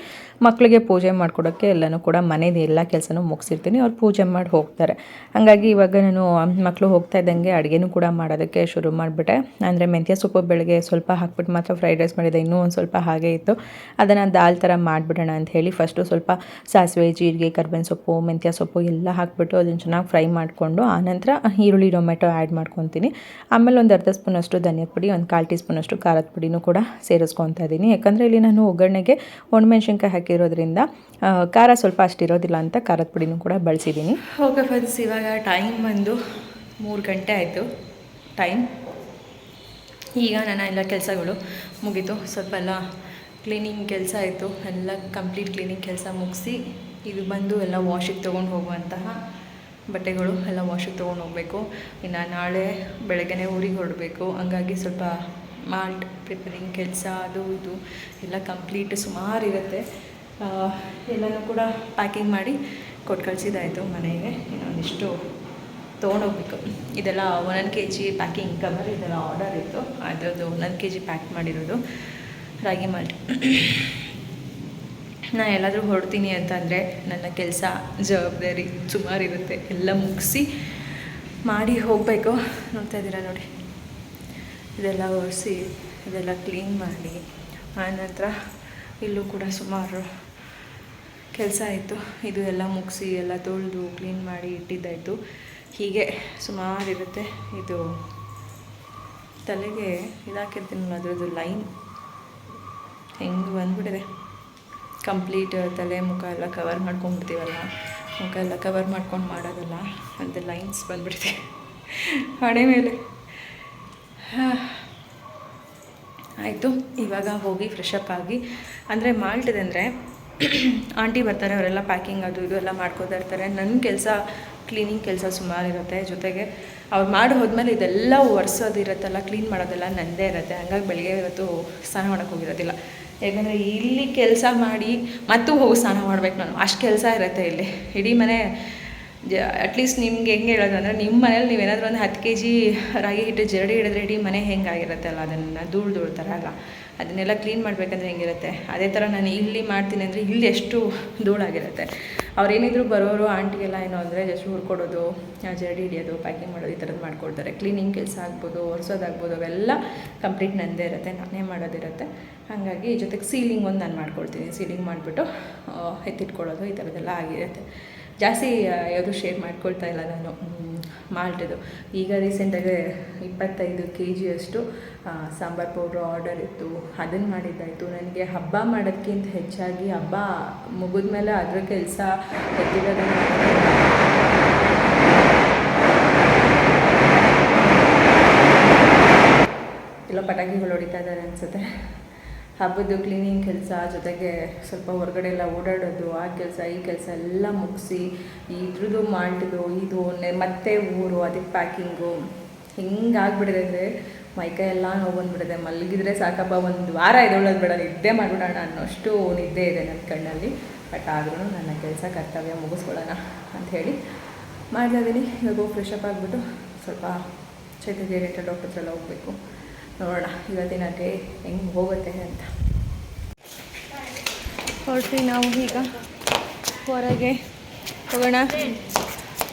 ಮಕ್ಕಳಿಗೆ ಪೂಜೆ ಮಾಡಿಕೊಡೋಕ್ಕೆ ಎಲ್ಲನೂ ಕೂಡ ಮನೇದು ಎಲ್ಲ ಕೆಲಸನೂ ಮುಗಿಸಿರ್ತೀನಿ. ಅವ್ರು ಪೂಜೆ ಮಾಡಿ ಹೋಗ್ತಾರೆ. ಹಾಗಾಗಿ ಇವಾಗ ನಾನು ಮಕ್ಕಳು ಹೋಗ್ತಾ ಇದ್ದಂಗೆ ಅಡುಗೆನೂ ಕೂಡ ಮಾಡೋದಕ್ಕೆ ಶುರು ಮಾಡಿಬಿಟ್ಟೆ. ಅಂದರೆ ಮೆಂತ್ಯ ಸೊಪ್ಪು ಬೆಳಗ್ಗೆ ಸ್ವಲ್ಪ ಹಾಕ್ಬಿಟ್ಟು ಮಾತ್ರ ಫ್ರೈಡ್ ರೈಸ್ ಮಾಡಿದೆ. ಇನ್ನೂ ಒಂದು ಸ್ವಲ್ಪ ಹಾಗೆ ಇತ್ತು. ಅದನ್ನು ದಾಲ್ ಥರ ಮಾಡಿಬಿಡೋಣ ಅಂತ ಹೇಳಿ ಫಸ್ಟು ಸ್ವಲ್ಪ ಸಾಸಿವೆ, ಜೀರಿಗೆ, ಕರ್ಬೇವಿನ ಸೊಪ್ಪು, ಮೆಂತ್ಯ ಸೊಪ್ಪು ಎಲ್ಲ ಹಾಕ್ಬಿಟ್ಟು ಅದನ್ನು ಚೆನ್ನಾಗಿ ಫ್ರೈ ಮಾಡಿಕೊಂಡು ಆನಂತರ ಈರುಳ್ಳಿ ಟೊಮೆಟೊ ಆ್ಯಡ್ ಮಾಡ್ಕೊತೀನಿ. ಆಮೇಲೆ ಒಂದು ಅರ್ಧ ಸ್ಪೂನಷ್ಟು ಧನಿಯಾ ಪುಡಿ, ಒಂದು ಕಾಲು ಟೀ ಸ್ಪೂನಷ್ಟು ಖಾರದ ಪುಡಿನೂ ಕೂಡ ಸೇರಿಸ್ಕೊತಾ ಇದ್ದೀನಿ ಯಾಕಂದರೆ ಇಲ್ಲಿ ನಾನು ಒಗ್ಗರಣೆಗೆ ಒಣಮೆಣ್ಸಿನ್ಕಾಯಿ ಹಾಕಿರೋದ್ರಿಂದ ಖಾರ ಸ್ವಲ್ಪ ಅಷ್ಟಿರೋದಿಲ್ಲ ಅಂತ ಖಾರದ ಪುಡಿನೂ ಕೂಡ ಬಳಸಿದ್ದೀನಿ ಓಕೆ ಫ್ರೆಂಡ್ಸ್ ಇವಾಗ ಟೈಮ್ ಬಂದು ಮೂರು ಗಂಟೆ ಆಯಿತು. ಟೈಮ್ ಈಗ ನನ್ನ ಎಲ್ಲ ಕೆಲಸಗಳು ಮುಗೀತು. ಸ್ವಲ್ಪ ಎಲ್ಲ ಕ್ಲೀನಿಂಗ್ ಕೆಲಸ ಆಯಿತು. ಎಲ್ಲ ಕಂಪ್ಲೀಟ್ ಕ್ಲೀನಿಂಗ್ ಕೆಲಸ ಮುಗಿಸಿ ಇದು ಬಂದು ಎಲ್ಲ ವಾಶಿಗೆ ತೊಗೊಂಡು ಹೋಗುವಂತಹ ಬಟ್ಟೆಗಳು ಎಲ್ಲ ವಾಶಿಗೆ ತೊಗೊಂಡು ಹೋಗಬೇಕು. ಇನ್ನು ನಾಳೆ ಬೆಳಗ್ಗೆ ಊರಿಗೆ ಹೊರಡಬೇಕು. ಹಂಗಾಗಿ ಸ್ವಲ್ಪ ಮಾಲ್ಟ್ ಪ್ರಿಪೇರಿಂಗ್ ಕೆಲಸ, ಅದು ಇದು ಎಲ್ಲ ಕಂಪ್ಲೀಟ್ ಸುಮಾರು ಇರುತ್ತೆ. ಎಲ್ಲನೂ ಕೂಡ ಪ್ಯಾಕಿಂಗ್ ಮಾಡಿ ಕೊಟ್ಟು ಕಳಿಸಿದಾಯಿತು ಮನೆಗೆ. ಇನ್ನೊಂದಿಷ್ಟು ತೊಗೊಂಡೋಗ್ಬೇಕು ಇದೆಲ್ಲ ಒಂದೊಂದು ಕೆ ಜಿ ಪ್ಯಾಕಿಂಗ್ ಕವರ್, ಇದೆಲ್ಲ ಆರ್ಡರ್ ಇತ್ತು. ಅದರದ್ದು ಒಂದೊಂದು ಕೆ ಜಿ ಪ್ಯಾಕ್ ಮಾಡಿರೋದು. ರಾಗಿ ಮಾಲ್ಟ್. ನಾನು ಎಲ್ಲಾದರೂ ಹೊರಡ್ತೀನಿ ಅಂತಂದರೆ ನನ್ನ ಕೆಲಸ ಜವಾಬ್ದಾರಿ ಸುಮಾರು ಇರುತ್ತೆ. ಎಲ್ಲ ಮುಗಿಸಿ ಮಾಡಿ ಹೋಗಬೇಕು. ನೋಡ್ತಾ ಇದ್ದೀರಾ ನೋಡಿ? ಇದೆಲ್ಲ ಒರೆಸಿ, ಇದೆಲ್ಲ ಕ್ಲೀನ್ ಮಾಡಿ ಆನಂತರ ಇಲ್ಲೂ ಕೂಡ ಸುಮಾರು ಕೆಲಸ ಆಯಿತು. ಇದು ಎಲ್ಲ ಮುಗಿಸಿ ಎಲ್ಲ ತೊಳೆದು ಕ್ಲೀನ್ ಮಾಡಿ ಇಟ್ಟಿದ್ದಾಯಿತು. ಹೀಗೆ ಸುಮಾರು ಇರುತ್ತೆ. ಇದು ತಲೆಗೆ ಇದಾಕಿರ್ತೀನಲ್ಲ ಅದರದ್ದು ಲೈನ್. ಹೆಂಗೆ ಬಂದ್ಬಿಟ್ಟಿದೆ. ಕಂಪ್ಲೀಟ್ ತಲೆ, ಮುಖ ಎಲ್ಲ ಕವರ್ ಮಾಡ್ಕೊಂಡ್ಬಿಡ್ತೀವಲ್ಲ. ಮುಖ ಎಲ್ಲ ಕವರ್ ಮಾಡ್ಕೊಂಡು ಮಾಡೋದಲ್ಲ ಅದು ಲೈನ್ಸ್ ಬಂದ್ಬಿಟ್ಟಿದೆ. ಹಣೆ ಮೇಲೆ. ಆಯಿತು, ಇವಾಗ ಹೋಗಿ ಫ್ರೆಶ್ ಆಗಿ. ಅಂದರೆ ಮಾಲ್ಟಿದೆ ಅಂದರೆ, ಆಂಟಿ ಬರ್ತಾರೆ, ಅವರೆಲ್ಲ ಪ್ಯಾಕಿಂಗ್ ಅದು ಇದು ಎಲ್ಲ ಮಾಡ್ಕೋತಾ ಇರ್ತಾರೆ. ನನ್ನ ಕೆಲಸ ಕ್ಲೀನಿಂಗ್ ಕೆಲಸ ಸುಮಾರು ಇರುತ್ತೆ. ಜೊತೆಗೆ, ಅವ್ರು ಮಾಡಿ ಹೋದ್ಮೇಲೆ ಇದೆಲ್ಲ ಒರೆಸೋದು ಇರುತ್ತಲ್ಲ ಕ್ಲೀನ್ ಮಾಡೋದೆಲ್ಲ ನನ್ನದೇ ಇರುತ್ತೆ. ಹಂಗಾಗಿ ಬೆಳಗ್ಗೆ ಇವತ್ತು ಸ್ನಾನ ಮಾಡೋಕ್ಕೆ ಹೋಗಿರೋದಿಲ್ಲ. ಯಾಕಂದರೆ ಇಲ್ಲಿ ಕೆಲಸ ಮಾಡಿ ಮತ್ತು ಹೋಗಿ ಸ್ನಾನ ಮಾಡ್ಬೇಕು ನಾನು. ಅಷ್ಟು ಕೆಲಸ ಇರುತ್ತೆ ಇಲ್ಲಿ. ಇಡೀ ಮನೆ ಜ ಅಟ್ಲೀಸ್ಟ್ ನಿಮ್ಗೆ ಹೆಂಗೆ ಹೇಳೋದು ಅಂದರೆ ನಿಮ್ಮ ಮನೇಲಿ ನೀವೇನಾದರೂ ಒಂದು ಹತ್ತು ಕೆ ಜಿ ರಾಗಿ ಹಿಟ್ಟು ಜರಡಿ ಹಿಡಿದ್ರೆ ಇಡೀ ಮನೆ ಹೆಂಗಾಗಿರುತ್ತೆ ಅಲ್ಲ ಅದನ್ನು ಧೂಳು ಧೂಳ್ತಾರಲ್ಲ ಅದನ್ನೆಲ್ಲ ಕ್ಲೀನ್ ಮಾಡಬೇಕಂದ್ರೆ ಹೆಂಗಿರುತ್ತೆ? ಅದೇ ಥರ ನಾನು ಇಲ್ಲಿ ಮಾಡ್ತೀನಿ ಅಂದರೆ ಇಲ್ಲಿ ಎಷ್ಟು ಧೂಳಾಗಿರುತ್ತೆ. ಅವ್ರೇನಿದ್ರು ಬರೋರು, ಆಂಟಿಗೆಲ್ಲ ಏನು ಅಂದರೆ ಜಸ್ಟ್ ಹುರ್ಕೊಡೋದು ಜರಡಿ ಹಿಡಿಯೋದು ಪ್ಯಾಕಿಂಗ್ ಮಾಡೋದು, ಈ ಥರದ್ದು ಮಾಡ್ಕೊಡ್ತಾರೆ ಕ್ಲೀನಿಂಗ್ ಕೆಲಸ ಆಗ್ಬೋದು, ಒರೆಸೋದಾಗ್ಬೋದು, ಅವೆಲ್ಲ ಕಂಪ್ಲೀಟ್ ನನ್ನದೇ ಇರುತ್ತೆ. ನಾನೇ ಮಾಡೋದಿರುತ್ತೆ. ಹಾಗಾಗಿ ಜೊತೆಗೆ ಸೀಲಿಂಗ್ ಒಂದು ನಾನು ಮಾಡ್ಕೊಳ್ತೀನಿ. ಸೀಲಿಂಗ್ ಮಾಡಿಬಿಟ್ಟು ಎತ್ತಿಟ್ಕೊಳ್ಳೋದು, ಈ ಥರದ್ದೆಲ್ಲ ಆಗಿರುತ್ತೆ. ಜಾಸ್ತಿ ಯಾವುದು ಶೇರ್ ಮಾಡ್ಕೊಳ್ತಾ ಇಲ್ಲ ನಾನು. ಮಾಲ್ಟದು ಈಗ ರೀಸೆಂಟಾಗಿ ಇಪ್ಪತ್ತೈದು ಕೆ ಜಿಯಷ್ಟು ಸಾಂಬಾರು ಪೌಡ್ರ್ ಆರ್ಡರ್ ಇತ್ತು. ಅದನ್ನು ಮಾಡಿದ್ದಾಯಿತು. ನನಗೆ ಹಬ್ಬ ಮಾಡೋದಕ್ಕಿಂತ ಹೆಚ್ಚಾಗಿ ಹಬ್ಬ ಮುಗಿದ ಮೇಲೆ ಅದರ ಕೆಲಸ ಎಲ್ಲ ಪಟಾಕಿಗಳು ಹೊಡಿತಾ ಇದ್ದಾರೆ ಅನಿಸುತ್ತೆ. ಹಬ್ಬದ್ದು ಕ್ಲೀನಿಂಗ್ ಕೆಲಸ, ಜೊತೆಗೆ ಸ್ವಲ್ಪ ಹೊರಗಡೆ ಎಲ್ಲ ಓಡಾಡೋದು, ಆ ಕೆಲಸ, ಈ ಕೆಲಸ ಎಲ್ಲ ಮುಗಿಸಿ, ಇದ್ರದ್ದು ಮಾಲ್ಟ್ದು ಇದು ಮತ್ತೆ ಊರು, ಅದಕ್ಕೆ ಪ್ಯಾಕಿಂಗು ಹಿಂಗಾಗ್ಬಿಟ್ಟಿದೆ ಅಂದರೆ ಮೈಕೈ ಎಲ್ಲ ನೋವು ಮಲಗಿದ್ರೆ ಸಾಕಪ್ಪ, ಒಂದು ವಾರ ಇದೊಳಗೆ ಬೇಡ, ನಿದ್ದೆ ಮಾಡಿಬಿಡೋಣ ಅನ್ನೋಷ್ಟು ನಿದ್ದೆ ಇದೆ ನನ್ನ ಕಣ್ಣಲ್ಲಿ. ಬಟ್ ಆದ್ರೂ ನನ್ನ ಕೆಲಸ ಕರ್ತವ್ಯ ಮುಗಿಸ್ಕೊಳ್ಳೋಣ ಅಂಥೇಳಿ ಮಾಡ್ತಾ ಇದ್ದೀನಿ ಇವಾಗ ಫ್ರೆಶ್ ಅಪ್ ಆಗಿಬಿಟ್ಟು ಸ್ವಲ್ಪ ಚೈತನ್ಯ ಡಾಕ್ಟರ್ ಹತ್ರ ಎಲ್ಲ ಹೋಗಬೇಕು. ನೋಡೋಣ ಇವತ್ತಿನ ಡೇ ಹೆಂಗೆ ಹೋಗುತ್ತೆ ಅಂತ. ಹೊರಟಿ ನಾವು ಈಗ. ಹೊರಗೆ ಹೋಗೋಣ.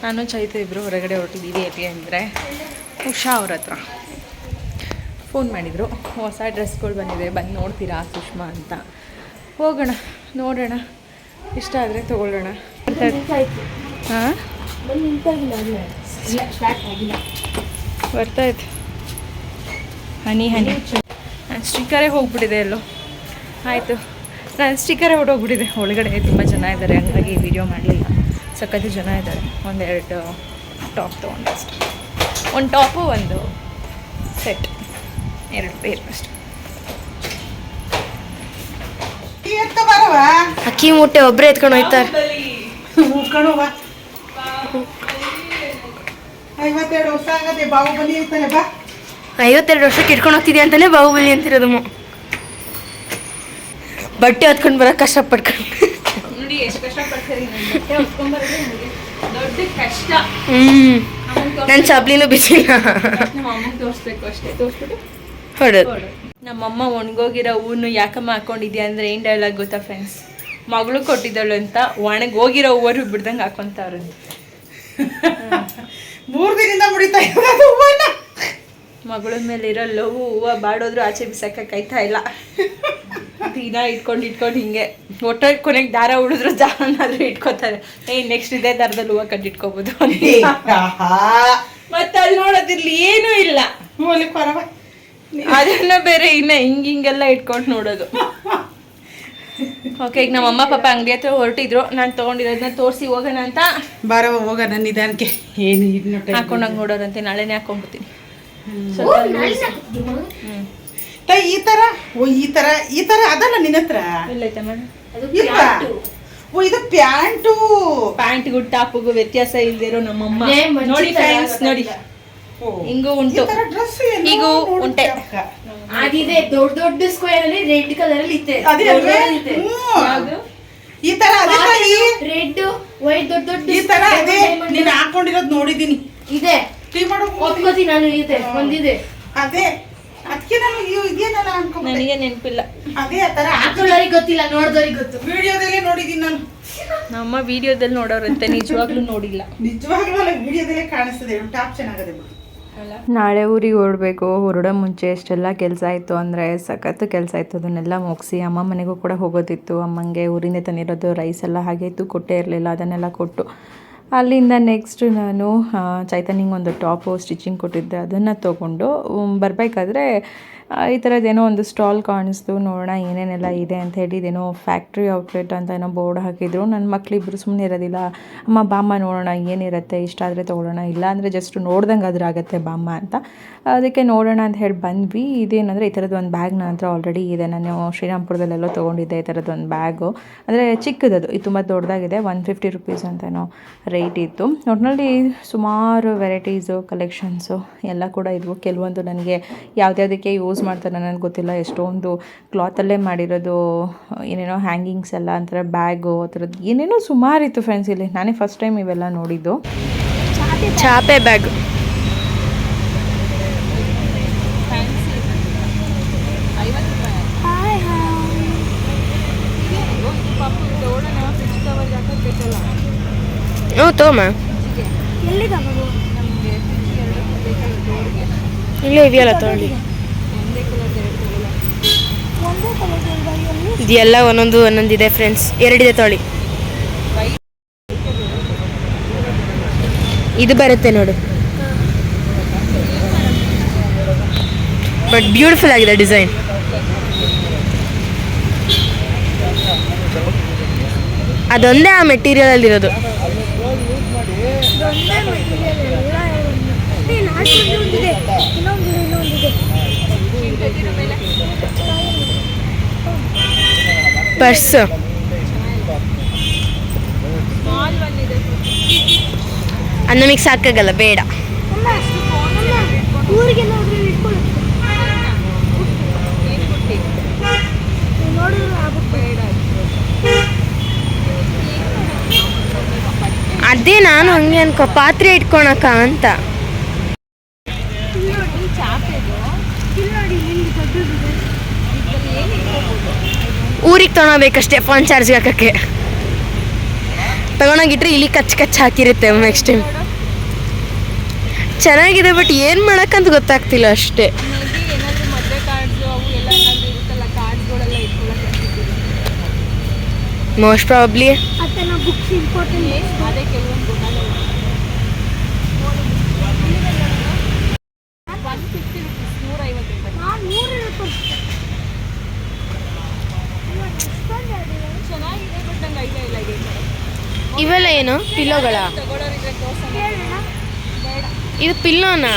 ನಾನು ಚೈತ್ರ ಇಬ್ಬರು ಹೊರಗಡೆ ಹೊರಟಿದ್ದೀವಿ ಎಲ್ಲಿ ಅಂದರೆ ಉಷಾ ಅವ್ರ ಹತ್ರ. ಫೋನ್ ಮಾಡಿದರು. ಹೊಸ ಡ್ರೆಸ್ಗಳು ಬಂದಿದೆ ಬಂದು ನೋಡ್ತೀರಾ ಸುಷ್ಮಾ ಅಂತ. ಹೋಗೋಣ ನೋಡೋಣ. ಇಷ್ಟ ಆದರೆ ತೊಗೊಳ್ಳೋಣ. ಹಾಂ? ಬರ್ತಾಯಿತ್ತು ಹನಿ ಹನಿ. ಸ್ಟಿಕ್ಕರೇ ಹೋಗ್ಬಿಟ್ಟಿದೆ ಎಲ್ಲೋ. ಆಯಿತು. ನನ್ನ ಸ್ಟಿಕ್ಕರೇ ಹೋಗ್ಬಿಟ್ಟಿದೆ. ಒಳಗಡೆ ತುಂಬ ಜನ ಇದ್ದಾರೆ. ಹಂಗಾಗಿ ವಿಡಿಯೋ ಮಾಡಲಿಲ್ಲ. ಸಖತ್ತು ಜನ ಇದ್ದಾರೆ. ಒಂದೆರಡು ಟಾಪ್ ತೊಗೊಂಡು ಅಷ್ಟೆ ಒಂದು ಟಾಪು ಒಂದು ಸೆಟ್ ಎರಡು ಪೇರ್ ಅಷ್ಟೆ. ಅಕ್ಕಿ ಮೂಟೆ ಒಬ್ಬರೇ ಎತ್ಕೊಂಡು ಹೋಯ್ತಾರೆ. ಐವತ್ತೆರಡು ವರ್ಷ ಆಗದೆ ಬಾಹುಬಲಿ ಬಂದಿರ್ತಾನೆ ಬಾ. ಐವತ್ತೆರಡು ವರ್ಷಕ್ಕೆ ಇಟ್ಕೊಂಡು ಹೋಗ್ತಿದ್ಯಾ ಅಂತಾನೆ ಬಾಹುಬಲಿ ಅಂತಿರೋದು ಬಟ್ಟೆ ಹೊತ್ಕೊಂಡು ಬರೋಕೆ ಕಷ್ಟಪಟ್ಕೊಂಡು. ನೋಡಿ ಎಷ್ಟು ದೊಡ್ಡ ಕಷ್ಟ. ಹ್ಮ್. ನನ್ನ ಚಪ್ಲಿನೂ ಬಿಸಿಲ್ಲ ಅಮ್ಮ ತೋರಿಸ್ಬೇಕು ಅಷ್ಟೇ. ತೋರಿಸ್ಬಿಟ್ಟು ಹೊಡೋದು ನಮ್ಮಮ್ಮ ಒಣಗೋಗಿರೋ ಹೂವನ್ನು ಯಾಕಮ್ಮ ಹಾಕೊಂಡಿದ್ಯಾ ಅಂದ್ರೆ ಏನು ಡೈಲಾಗ್ ಗೊತ್ತಾ ಫ್ರೆಂಡ್ಸ್ ಮಗಳು ಕೊಟ್ಟಿದ್ದಳು ಅಂತ ಒಣಗೋಗಿರೋ ಹೂವರು ಬಿಡ್ದಂಗೆ ಹಾಕೊಂತಾವ್ರೆ ಮೂರು ದಿನದಿಂದ ಮುಡಿತಾ ಇರೋದು ಹೂವನ್ನ. ಮಗಳ ಮೇಲೆ ಇರೋ ಲವ್ ಹೂವು ಬಾಡೋದ್ರು ಆಚೆ ಬಿಸಾಕ ಕಾಯ್ತಾ ಇಲ್ಲ. ದಿನ ಇಟ್ಕೊಂಡು ಇಟ್ಕೊಂಡು ಹಿಂಗೆ. ಒಟ್ಟು ಕೊನೆಗೆ ದಾರ ಉಳಿದ್ರು ಜಾನಾದ್ರು ಇಟ್ಕೋತಾರೆ. ಏ ನೆಕ್ಸ್ಟ್ ಇದೇ ದಾರದಲ್ಲಿ ಹೂವು ಕಟ್ಟಿಟ್ಕೋಬೋದು ಮತ್ತೆ ಅಲ್ಲಿ ನೋಡೋದಿರ್ಲಿ ಏನೂ ಇಲ್ಲ. ಅದನ್ನ ಬೇರೆ ಇನ್ನ ಹಿಂಗ ಹಿಂಗೆಲ್ಲ ಇಟ್ಕೊಂಡು ನೋಡೋದು. ಓಕೆ ಈಗ ನಮ್ಮ ಅಮ್ಮ ಪಾಪ ಅಂಗಡಿ ಹತ್ರ ಹೊರಟಿದ್ರು. ನಾನು ತೊಗೊಂಡಿರೋದನ್ನ ತೋರಿಸಿ ಹೋಗೋಣ ಅಂತ. ಬಾರವ ಹೋಗೋಣ ನಿಧಾನಕ್ಕೆ. ಏನು ಹಾಕೊಂಡಂಗೆ ನೋಡೋರಂತೆ ನಾಳೆನೇ ಹಾಕೊಂಡ್ಬಿಡ್ತೀನಿ. ತ ಈ ತರ? ಓ ಈ ತರ ಈ ತರ ಅದಲ್ಲ ನಿನ್ನ ಹತ್ರ? ಓ ಇದು ಪ್ಯಾಂಟು. ಪ್ಯಾಂಟ್ಗೂ ಟಾಪ್ಗೂ ವ್ಯತ್ಯಾಸ ಇಲ್ದಿರೋ ನಮ್ಮಮ್ಮ. ನೋಡಿ ಫ್ರೆಂಡ್ಸ್ ನೋಡಿ. ಹಿಂಗೂ ಈ ಉಂಟು. ತರ ಡ್ರೆಸ್ ಹೀಗೂ ಉಂಟೆ. ಅದಿದೆ ದೊಡ್ಡ ದೊಡ್ಡ ಸ್ಕ್ವೇರ್ ಅಲ್ಲಿ ರೆಡ್ ಕಲರ್ ಅಲ್ಲಿ ಇತ್ತೆ. ಅದೇ ಅಲ್ವೇ? ಹ್ಞೂ. ಈ ತರ ಅದೇ. ರೆಡ್ ವೈಟ್ ದೊಡ್ಡ ದೊಡ್ಡ ಈ ತರ ಅದೇ. ನೀನ್ ಹಾಕೊಂಡಿರೋದ್ ನೋಡಿದೀನಿ ಇದೆ. ಟೀ ಮಾಡೋ ಒಪ್ಕೋತೀನಿ ನಾನು ಇದೆ ಒಂದಿದೆ. ಅದೇ ಅದಕ್ಕೆ ನಾನು ಇದೇನಲ್ಲ ಅನ್ಕೊಂಡೆ ನನಗೆ ನೆನಪಿಲ್ಲ. ಅದೇ ಆ ತರ ಹಾಕೊಳ್ಳೋರಿಗೆ ಗೊತ್ತಿಲ್ಲ ನೋಡ್ದವ್ರಿಗೆ ಗೊತ್ತು. ವಿಡಿಯೋದಲ್ಲೇ ನೋಡಿದೀನಿ ನಾನು. ನಮ್ಮ ವಿಡಿಯೋದಲ್ಲಿ ನೋಡೋರಂತೆ ನಿಜವಾಗ್ಲೂ ನೋಡಿಲ್ಲ. ನಿಜವಾಗ್ಲೂ ಅಲ್ಲ ವಿಡಿಯೋದಲ್ಲೇ ಕಾಣಿಸ್ತದೆ. ಟಾಪ್ ಚೆನ್ನಾಗದೆ ಬಿಡು. ನಾಳೆ ಊರಿಗೆ ಹೊರಡಬೇಕು. ಹೊರಡೋ ಮುಂಚೆ ಎಷ್ಟೆಲ್ಲ ಕೆಲಸ ಇತ್ತು ಅಂದರೆ ಸಖತ್ತು ಕೆಲಸ ಇತ್ತು ಅದನ್ನೆಲ್ಲ ಮುಗಿಸಿ ಅಮ್ಮ ಮನೆಗೂ ಕೂಡ ಹೋಗೋದಿತ್ತು. ಅಮ್ಮಂಗೆ ಊರಿಂದ ತಂದಿರೋದು ರೈಸ್ ಎಲ್ಲ ಹಾಗೆ ಇತ್ತು. ಕೊಟ್ಟೇ ಇರಲಿಲ್ಲ. ಅದನ್ನೆಲ್ಲ ಕೊಟ್ಟು ಅಲ್ಲಿಂದ ನೆಕ್ಸ್ಟ್ ನಾನು ಚೈತನ್ಯಂಗೆ ಒಂದು ಟಾಪು ಸ್ಟಿಚಿಂಗ್ ಕೊಟ್ಟಿದ್ದೆ. ಅದನ್ನು ತೊಗೊಂಡು ಬರಬೇಕಾದ್ರೆ ಈ ಥರದ್ದೇನೋ ಒಂದು ಸ್ಟಾಲ್ ಕಾಣಿಸ್ತು, ನೋಡೋಣ ಏನೇನೆಲ್ಲ ಇದೆ ಅಂತ ಹೇಳಿ ಇದೇನೋ ಫ್ಯಾಕ್ಟ್ರಿ ಔಟ್ಲೆಟ್ ಅಂತ ಏನೋ ಬೋರ್ಡ್ ಹಾಕಿದ್ರು. ನನ್ನ ಮಕ್ಕಳಿಬ್ರು ಸುಮ್ಮನೆ ಇರೋದಿಲ್ಲ. ಅಮ್ಮ, ಬಾಮ್ಮ, ನೋಡೋಣ ಏನಿರುತ್ತೆ? ಇಷ್ಟ ಆದರೆ ತೊಗೊಳ್ಳೋಣ, ಇಲ್ಲ ಅಂದರೆ ಜಸ್ಟ್ ನೋಡ್ದಂಗೆ ಆದ್ರೆ ಆಗುತ್ತೆ ಬಾಮ್ಮ ಅಂತ. ಅದಕ್ಕೆ ನೋಡೋಣ ಅಂತ ಹೇಳಿ ಬಂದ್ವಿ. ಇದೇನಂದರೆ ಈ ಥರದ್ದು ಒಂದು ಬ್ಯಾಗ್ ನನ್ನ ಹತ್ರ ಆಲ್ರೆಡಿ ಇದೆ. ನಾನು ಶ್ರೀರಾಮ್ಪುರದಲ್ಲೆಲ್ಲೋ ತೊಗೊಂಡಿದ್ದೆ ಈ ಥರದ್ದು ಒಂದು ಬ್ಯಾಗು ಅಂದರೆ ಚಿಕ್ಕದದು, ಇದು ತುಂಬ ದೊಡ್ಡದಾಗಿದೆ ಒನ್ ಫಿಫ್ಟಿ ರುಪೀಸ್ ಅಂತನೋ ರೇಟ್ ಇತ್ತು. ಒಟ್ಟಿನಲ್ಲಿ ಸುಮಾರು ವೆರೈಟೀಸು ಕಲೆಕ್ಷನ್ಸು ಎಲ್ಲ ಕೂಡ ಇದ್ವು. ಕೆಲವೊಂದು ನನಗೆ ಯಾವುದ್ಯಾವುದಕ್ಕೆ ಯೂಸ್ ಮಾಡ್ತಾರೆ ನನಗೆ ಗೊತ್ತಿಲ್ಲ ಎಷ್ಟೊಂದು ಕ್ಲಾತಲ್ಲೇ ಮಾಡಿರೋದು ಏನೇನೋ ಹ್ಯಾಂಗಿಂಗ್ಸ್ ಎಲ್ಲ ಅಂತಾರೆ ಬ್ಯಾಗು ಆ ಥರದ್ದು ಏನೇನೋ ಸುಮಾರಿತ್ತು ಫ್ರೆಂಡ್ಸ್ ಇಲ್ಲಿ. ನಾನೇ ಫಸ್ಟ್ ಟೈಮ್ ಇವೆಲ್ಲ ನೋಡಿದ್ದು. ಚಾಪೆ ಬ್ಯಾಗ್ ಹ್ಞೂ ತೋಮ ಇಲ್ಲೇ ಇದೆಯಲ್ಲ ತೊಗೊಳ್ಳಿ. ಇದೆಲ್ಲ ಒಂದೊಂದು, ಒಂದೊಂದಿದೆ ಫ್ರೆಂಡ್ಸ್ ಎರಡಿದೆ ತೊಳಿ. ಇದು ಬರುತ್ತೆ ನೋಡು. ಬಟ್ ಬ್ಯೂಟಿಫುಲ್ ಆಗಿದೆ ಡಿಸೈನ್ ಅದೊಂದೇ ಆ ಮೆಟೀರಿಯಲ್ ಅಲ್ಲಿರೋದು. ಒಂದೇ ಪರ್ಸ್. ಅದು ನಮಗೆ ಸಾಕಾಗಲ್ಲ ಬೇಡ. ಅದೇ ನಾನು ಹಂಗೆ ಅನ್ಕೋ ಪಾತ್ರೆ ಇಟ್ಕೊಳಕ ಅಂತ ಇಲ್ಲಿ ನೋಡಿ ಇಲ್ಲಿ ದೊಡ್ಡದಿದೆ ಊರಿಗೆ ತೊಗೊಬೇಕಷ್ಟೇ ಫೋನ್ ಚಾರ್ಜ್ ಹಾಕಕ್ಕೆ. ತಗೊಂಡೋಗಿಟ್ರೆ ಇಲ್ಲಿ ಕಚ್ ಕಚ್ ಹಾಕಿರುತ್ತೆ ನೆಕ್ಸ್ಟ್ ಟೈಮ್ ಚೆನ್ನಾಗಿದೆ ಬಟ್ ಏನು ಮಾಡೋಕ್ಕಂತ ಗೊತ್ತಾಗ್ತಿಲ್ಲ ಅಷ್ಟೇ. ಮೋಸ್ಟ್ ಮದುವೆ ಕಾರ್ಡ್ಸು ಅವು ಎಲ್ಲ ಏನಾದರೂ ಇರುತ್ತಲ್ಲ ಕಾರ್ಡ್ಸ್ಗಳೆಲ್ಲ ಇಟ್ಕೊಳ್ಳೋಕೆ ಮೋಸ್ಟ್ ಪ್ರಾಬ್ಲಿ ಮತ್ತೆ ನಾವು ಬುಕ್ಸ್ ಇಂಪಾರ್ಟೆಂಟ್ ಅದೇ ಕೆಲವೊಂದು ಗೊತ್ತಾಗಲ್ಲ ಒನ್ ಫಿಫ್ಟಿ ರುಪೀಸ್ ನೂರೈವತ್ತು ರೂಪಾಯಿ ನಾನು ನೂರಿರುತ್ತೆ ಚೆನ್ನಾಗಿದೆ ಬಟ್ ನಂಗೆ ಐಡಿಯಾ ಇಲ್ಲ ಇದೆ ಇವೆಲ್ಲ ಏನು? ಪಿಲ್ಲೋಗಳ? ಇದು ಪಿಲ್ಲೋನಾ?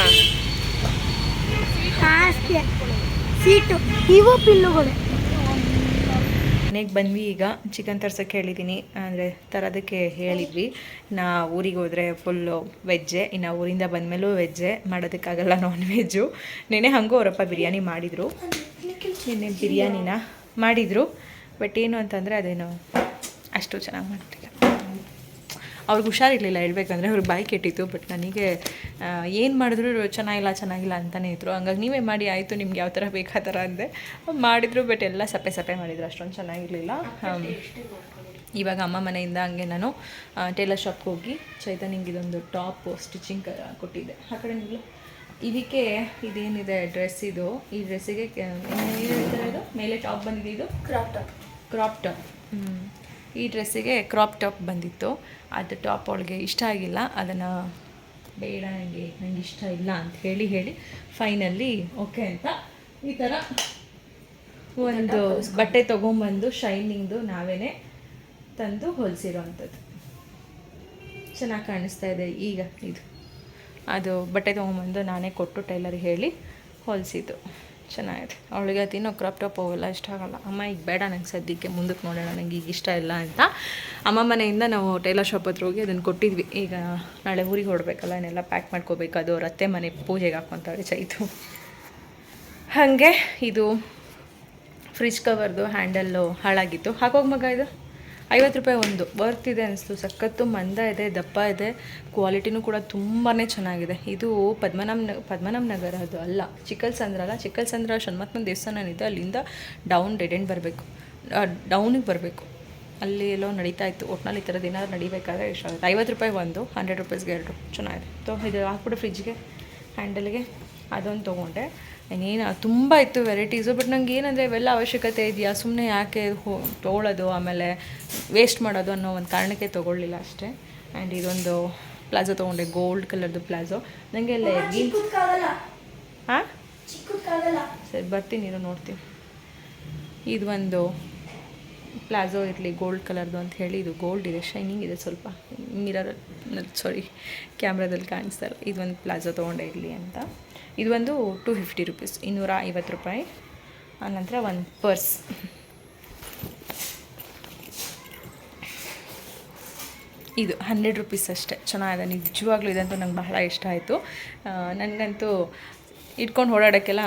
ಸೀಟು. ಇವು ಪಿಲ್ಲುಗಳು. ಮನೆಗೆ ಬಂದ್ವಿ ಈಗ. ಚಿಕನ್ ತರ್ಸೋಕ್ಕೆ ಹೇಳಿದ್ದೀನಿ ಅಂದರೆ ತರೋದಕ್ಕೆ ಹೇಳಿದ್ವಿ. ನಾ ಊರಿಗೆ ಹೋದರೆ ಫುಲ್ಲು ವೆಜ್ಜೆ ಇನ್ನು ಊರಿಂದ ಬಂದಮೇಲೂ ವೆಜ್ಜೆ ಮಾಡೋದಕ್ಕಾಗಲ್ಲ ನಾನ್ ವೆಜ್ಜು ನೆನೆ ಹಂಗೂ ಅವರಪ್ಪ ಬಿರಿಯಾನಿ ಮಾಡಿದರು. ನಿನ್ನೆ ಬಿರಿಯಾನಿನ ಮಾಡಿದರು. ಬಟ್ ಏನು ಅಂತಂದರೆ ಅದೇನು ಅಷ್ಟು ಚೆನ್ನಾಗಿ ಮಾಡ್ತಿಲ್ಲ. ಅವ್ರಿಗೆ ಹುಷಾರಿರಲಿಲ್ಲ ಹೇಳ್ಬೇಕಂದ್ರೆ ಅವ್ರಿಗೆ ಬಾಯಿ ಕೆಟ್ಟಿತ್ತು ಬಟ್ ನನಗೆ ಏನು ಮಾಡಿದ್ರು ಚೆನ್ನಾಗಿಲ್ಲ ಚೆನ್ನಾಗಿಲ್ಲ ಅಂತಲೇ ಇದ್ರು. ಹಂಗಾಗಿ ನೀವೇ ಮಾಡಿ ಆಯಿತು ನಿಮ್ಗೆ ಯಾವ ಥರ ಬೇಕು ಆ ಥರ ಅಂದೆ. ಮಾಡಿದ್ರು ಬಟ್ ಎಲ್ಲ ಸಪ್ಪೆ ಸಪ್ಪೆ ಮಾಡಿದ್ರು ಅಷ್ಟೊಂದು ಚೆನ್ನಾಗಿರಲಿಲ್ಲ. ಇವಾಗ ಅಮ್ಮ ಮನೆಯಿಂದ ಹಂಗೆ ನಾನು ಟೇಲರ್ ಶಾಪ್ಗೆ ಹೋಗಿ ಚೈತನ್ಯಂಗೆ ಇದೊಂದು ಟಾಪ್ ಸ್ಟಿಚಿಂಗ್ ಕೊಟ್ಟಿದ್ದೆ. ಆ ಕಡೆ ನಿಲ್ಲು. ಇದಕ್ಕೆ ಇದೇನಿದೆ ಡ್ರೆಸ್ ಇದು. ಈ ಡ್ರೆಸ್ಸಿಗೆ ಇದು ಮೇಲೆ ಟಾಪ್ ಬಂದಿದೆ ಇದು? ಕ್ರಾಪ್ ಟಾಪ್ ಕ್ರಾಪ್ ಟಾಪ್ ಈ ಡ್ರೆಸ್ಸಿಗೆ ಕ್ರಾಪ್ ಟಾಪ್ ಬಂದಿತ್ತು. ಅದು ಟಾಪ್ ಅವಳಿಗೆ ಇಷ್ಟ ಆಗಿಲ್ಲ. ಅದನ್ನು ಬೇಡ ನನಗೆ ನನಗೆ ಇಷ್ಟ ಇಲ್ಲ ಅಂತ ಹೇಳಿ ಹೇಳಿ ಫೈನಲ್ಲಿ ಓಕೆ ಅಂತ ಈ ಥರ ಒಂದು ಬಟ್ಟೆ ತೊಗೊಂಬಂದು ಶೈನಿಂಗ್ದು ನಾವೇ ತಂದು ಹೊಲಿಸಿರೋ ಅಂಥದ್ದು ಚೆನ್ನಾಗಿ ಕಾಣಿಸ್ತಾ ಇದೆ ಈಗ ಇದು. ಅದು ಬಟ್ಟೆ ತೊಗೊಂಬಂದು ನಾನೇ ಕೊಟ್ಟು ಟೈಲರ್ ಹೇಳಿ ಹೊಲಿಸಿದ್ದು. ಚೆನ್ನಾಗಿದೆ. ಅವಳಿಗೆ ತಿನ್ನೋ ಕ್ರಾಪ್ ಟಾಪ್ ಅವೆಲ್ಲ ಇಷ್ಟ ಆಗಲ್ಲ. ಅಮ್ಮ, ಈಗ ಬೇಡ ನಂಗೆ ಸದ್ಯಕ್ಕೆ, ಮುಂದಕ್ಕೆ ನೋಡೋಣ ನನಗೆ ಈಗ ಇಷ್ಟ ಇಲ್ಲ ಅಂತ ಅಮ್ಮ ಮನೆಯಿಂದ ನಾವು ಟೈಲರ್ ಶಾಪ್ ಹತ್ರ ಹೋಗಿ ಅದನ್ನು ಕೊಟ್ಟಿದ್ವಿ. ಈಗ ನಾಳೆ ಊರಿಗೆ ಹೊಡಬೇಕಲ್ಲ ಏನೆಲ್ಲ ಪ್ಯಾಕ್ ಮಾಡ್ಕೋಬೇಕು. ಅದು ಅವ್ರ ಅತ್ತೆ ಮನೆ ಪೂಜೆಗೆ ಹಾಕ್ಕೊಂತಾಳೆ ಚೈತು. ಹಾಗೆ ಇದು ಫ್ರಿಜ್ ಕವರ್ದು ಹ್ಯಾಂಡಲ್ಲು ಹಾಳಾಗಿತ್ತು. ಹಾಕೋಗಿ ಮಗ ಇದು? ಐವತ್ತು ರೂಪಾಯಿ ಒಂದು. ವರ್ತ್ ಇದೆ ಅನಿಸ್ತು. ಸಖತ್ತು ಮಂದ ಇದೆ, ದಪ್ಪ ಇದೆ. ಕ್ವಾಲಿಟಿನೂ ಕೂಡ ತುಂಬಾ ಚೆನ್ನಾಗಿದೆ. ಇದು ಪದ್ಮನಾಭ ನ, ಪದ್ಮನಾಭ ನಗರ ಅದು ಅಲ್ಲ. ಚಿಕ್ಕಲ್ಸಂದ್ರ ಅಲ್ಲ. ಚಿಕ್ಕಲ್ಸಂದ್ರ ಶಣ್ಮತ್ನ ದೇವಸ್ಥಾನ ಇದೆ. ಅಲ್ಲಿಂದ ಡೌನ್ ಡೆಡ್ ಎಂಡ್ ಬರಬೇಕು. ಡೌನಿಗೆ ಬರಬೇಕು. ಅಲ್ಲಿ ಎಲ್ಲೋ ನಡೀತಾ ಇತ್ತು. ಒಟ್ನಲ್ಲಿ ಈ ಥರದ್ದು ಏನಾದ್ರು ನಡಿಬೇಕಾದ್ರೆ ಎಷ್ಟಾಗುತ್ತೆ ಐವತ್ತು ರೂಪಾಯಿ ಒಂದು ಹಂಡ್ರೆಡ್ ರುಪೀಸ್ಗೆ ಎರಡು. ಚೆನ್ನಾಗಿದೆ. ಸೊ ಇದು ಹಾಕ್ಬಿಟ್ಟು ಫ್ರಿಜ್ಗೆ ಹ್ಯಾಂಡಲ್ಗೆ ಅದೊಂದು ತೊಗೊಂಡೆ. ಇನ್ನೇನು ತುಂಬ ಇತ್ತು ವೆರೈಟೀಸು. ಬಟ್ ನಂಗೆ ಏನಂದರೆ ಇವೆಲ್ಲ ಅವಶ್ಯಕತೆ ಇದೆಯಾ? ಸುಮ್ಮನೆ ಯಾಕೆ ಹೋ ತೊಗೊಳ್ಳೋದು ಆಮೇಲೆ ವೇಸ್ಟ್ ಮಾಡೋದು ಅನ್ನೋ ಒಂದು ಕಾರಣಕ್ಕೆ ತೊಗೊಳ್ಳಿಲ್ಲ ಅಷ್ಟೇ. ಆ್ಯಂಡ್ ಇದೊಂದು ಪ್ಲಾಜೋ ತೊಗೊಂಡೆ ಗೋಲ್ಡ್ ಕಲರ್ದು ಪ್ಲಾಜೋ. ನನಗೆ ಎಲ್ಲ ಹಾಂ ಸರಿ ಬರ್ತೀನಿ ಇರೋ ನೋಡ್ತೀನಿ. ಇದು ಒಂದು ಪ್ಲಾಜೋ ಇರಲಿ ಗೋಲ್ಡ್ ಕಲರ್ದು ಅಂತ ಹೇಳಿ ಇದು ಗೋಲ್ಡ್ ಇದೆ ಶೈನಿಂಗ್ ಇದೆ ಸ್ವಲ್ಪ. ಮಿರರ್ ಸಾರಿ ಕ್ಯಾಮ್ರಾದಲ್ಲಿ ಕಾಣಿಸ್ತಾ ಇಲ್ಲ. ಇದು ಒಂದು ಪ್ಲಾಜೋ ತೊಗೊಂಡೆ ಇರಲಿ ಅಂತ. ಇದು ಒಂದು ಟು ಫಿಫ್ಟಿ ರುಪೀಸ್ ಇನ್ನೂರ ಐವತ್ತು ರೂಪಾಯಿ. ಆನಂತರ ಒಂದು ಪರ್ಸ್ ಇದು ಹಂಡ್ರೆಡ್ ರುಪೀಸ್ ಅಷ್ಟೇ. ಚೆನ್ನಾಗಿದೆ, ನಿಜವಾಗ್ಲೂ ಇದಂತೂ ನಂಗೆ ಬಹಳ ಇಷ್ಟ ಆಯಿತು. ನನಗಂತೂ ಇಟ್ಕೊಂಡು ಓಡಾಡೋಕ್ಕೆಲ್ಲ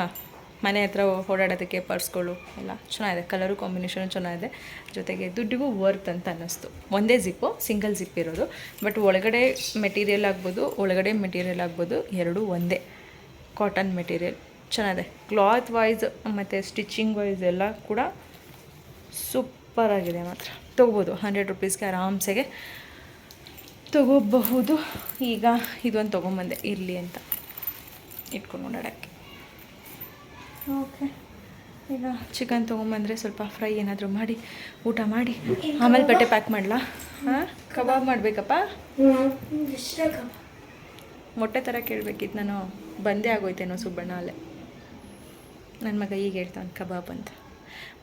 ಮನೆ ಹತ್ರ ಓಡಾಡೋದಕ್ಕೆ ಪರ್ಸ್ಗಳು ಎಲ್ಲ ಚೆನ್ನಾಗಿದೆ ಕಲರು ಕಾಂಬಿನೇಷನು ಚೆನ್ನಾಗಿದೆ. ಜೊತೆಗೆ ದುಡ್ಡಿಗೂ ವರ್ತ್ ಅಂತ ಅನ್ನಿಸ್ತು. ಒಂದೇ ಜಿಪ್ಪು ಸಿಂಗಲ್ ಜಿಪ್ ಇರೋದು. ಬಟ್ ಒಳಗಡೆ ಮೆಟೀರಿಯಲ್ ಆಗ್ಬೋದು, ಒಳಗಡೆ ಮೆಟೀರಿಯಲ್ ಆಗ್ಬೋದು, ಎರಡೂ ಒಂದೇ. ಕಾಟನ್ ಮೆಟೀರಿಯಲ್ ಚೆನ್ನಾಗಿದೆ. ಕ್ಲಾತ್ ವೈಸ್ ಮತ್ತು ಸ್ಟಿಚಿಂಗ್ ವೈಸ್ ಎಲ್ಲ ಕೂಡ ಸೂಪರ್ ಆಗಿದೆ ಮಾತ್ರ. ತೊಗೋಬೋದು. ಹಂಡ್ರೆಡ್ ರುಪೀಸ್ಗೆ ಆರಾಮ್ಸೆಗೆ ತೊಗೋಬಹುದು. ಈಗ ಇದೊಂದು ತೊಗೊಂಬಂದೆ. ಇರಲಿ ಅಂತ ಇಟ್ಕೊಂಡು ಓಡಾಡೋಕ್ಕೆ. ಓಕೆ ಈಗ ಚಿಕನ್ ತೊಗೊಂಬಂದರೆ ಸ್ವಲ್ಪ ಫ್ರೈ ಏನಾದರೂ ಮಾಡಿ ಊಟ ಮಾಡಿ. ಆಮೇಲೆ ಬಟ್ಟೆ ಪ್ಯಾಕ್ ಮಾಡಲಾ? ಹಾಂ? ಕಬಾಬ್ ಮಾಡಬೇಕಪ್ಪ? ಮೊಟ್ಟೆ ಥರ ಕೇಳಬೇಕಿತ್ತು ನಾನು. ಬಂದೇ ಆಗೋಯ್ತೇನೋ ಸುಬ್ಬಣ್ಣ ಅಲ್ಲೇ. ನನ್ನ ಮಗ ಈಗ ಹೇಳ್ತಾನೆ, ಕಬಾಬ್ ಅಂತ.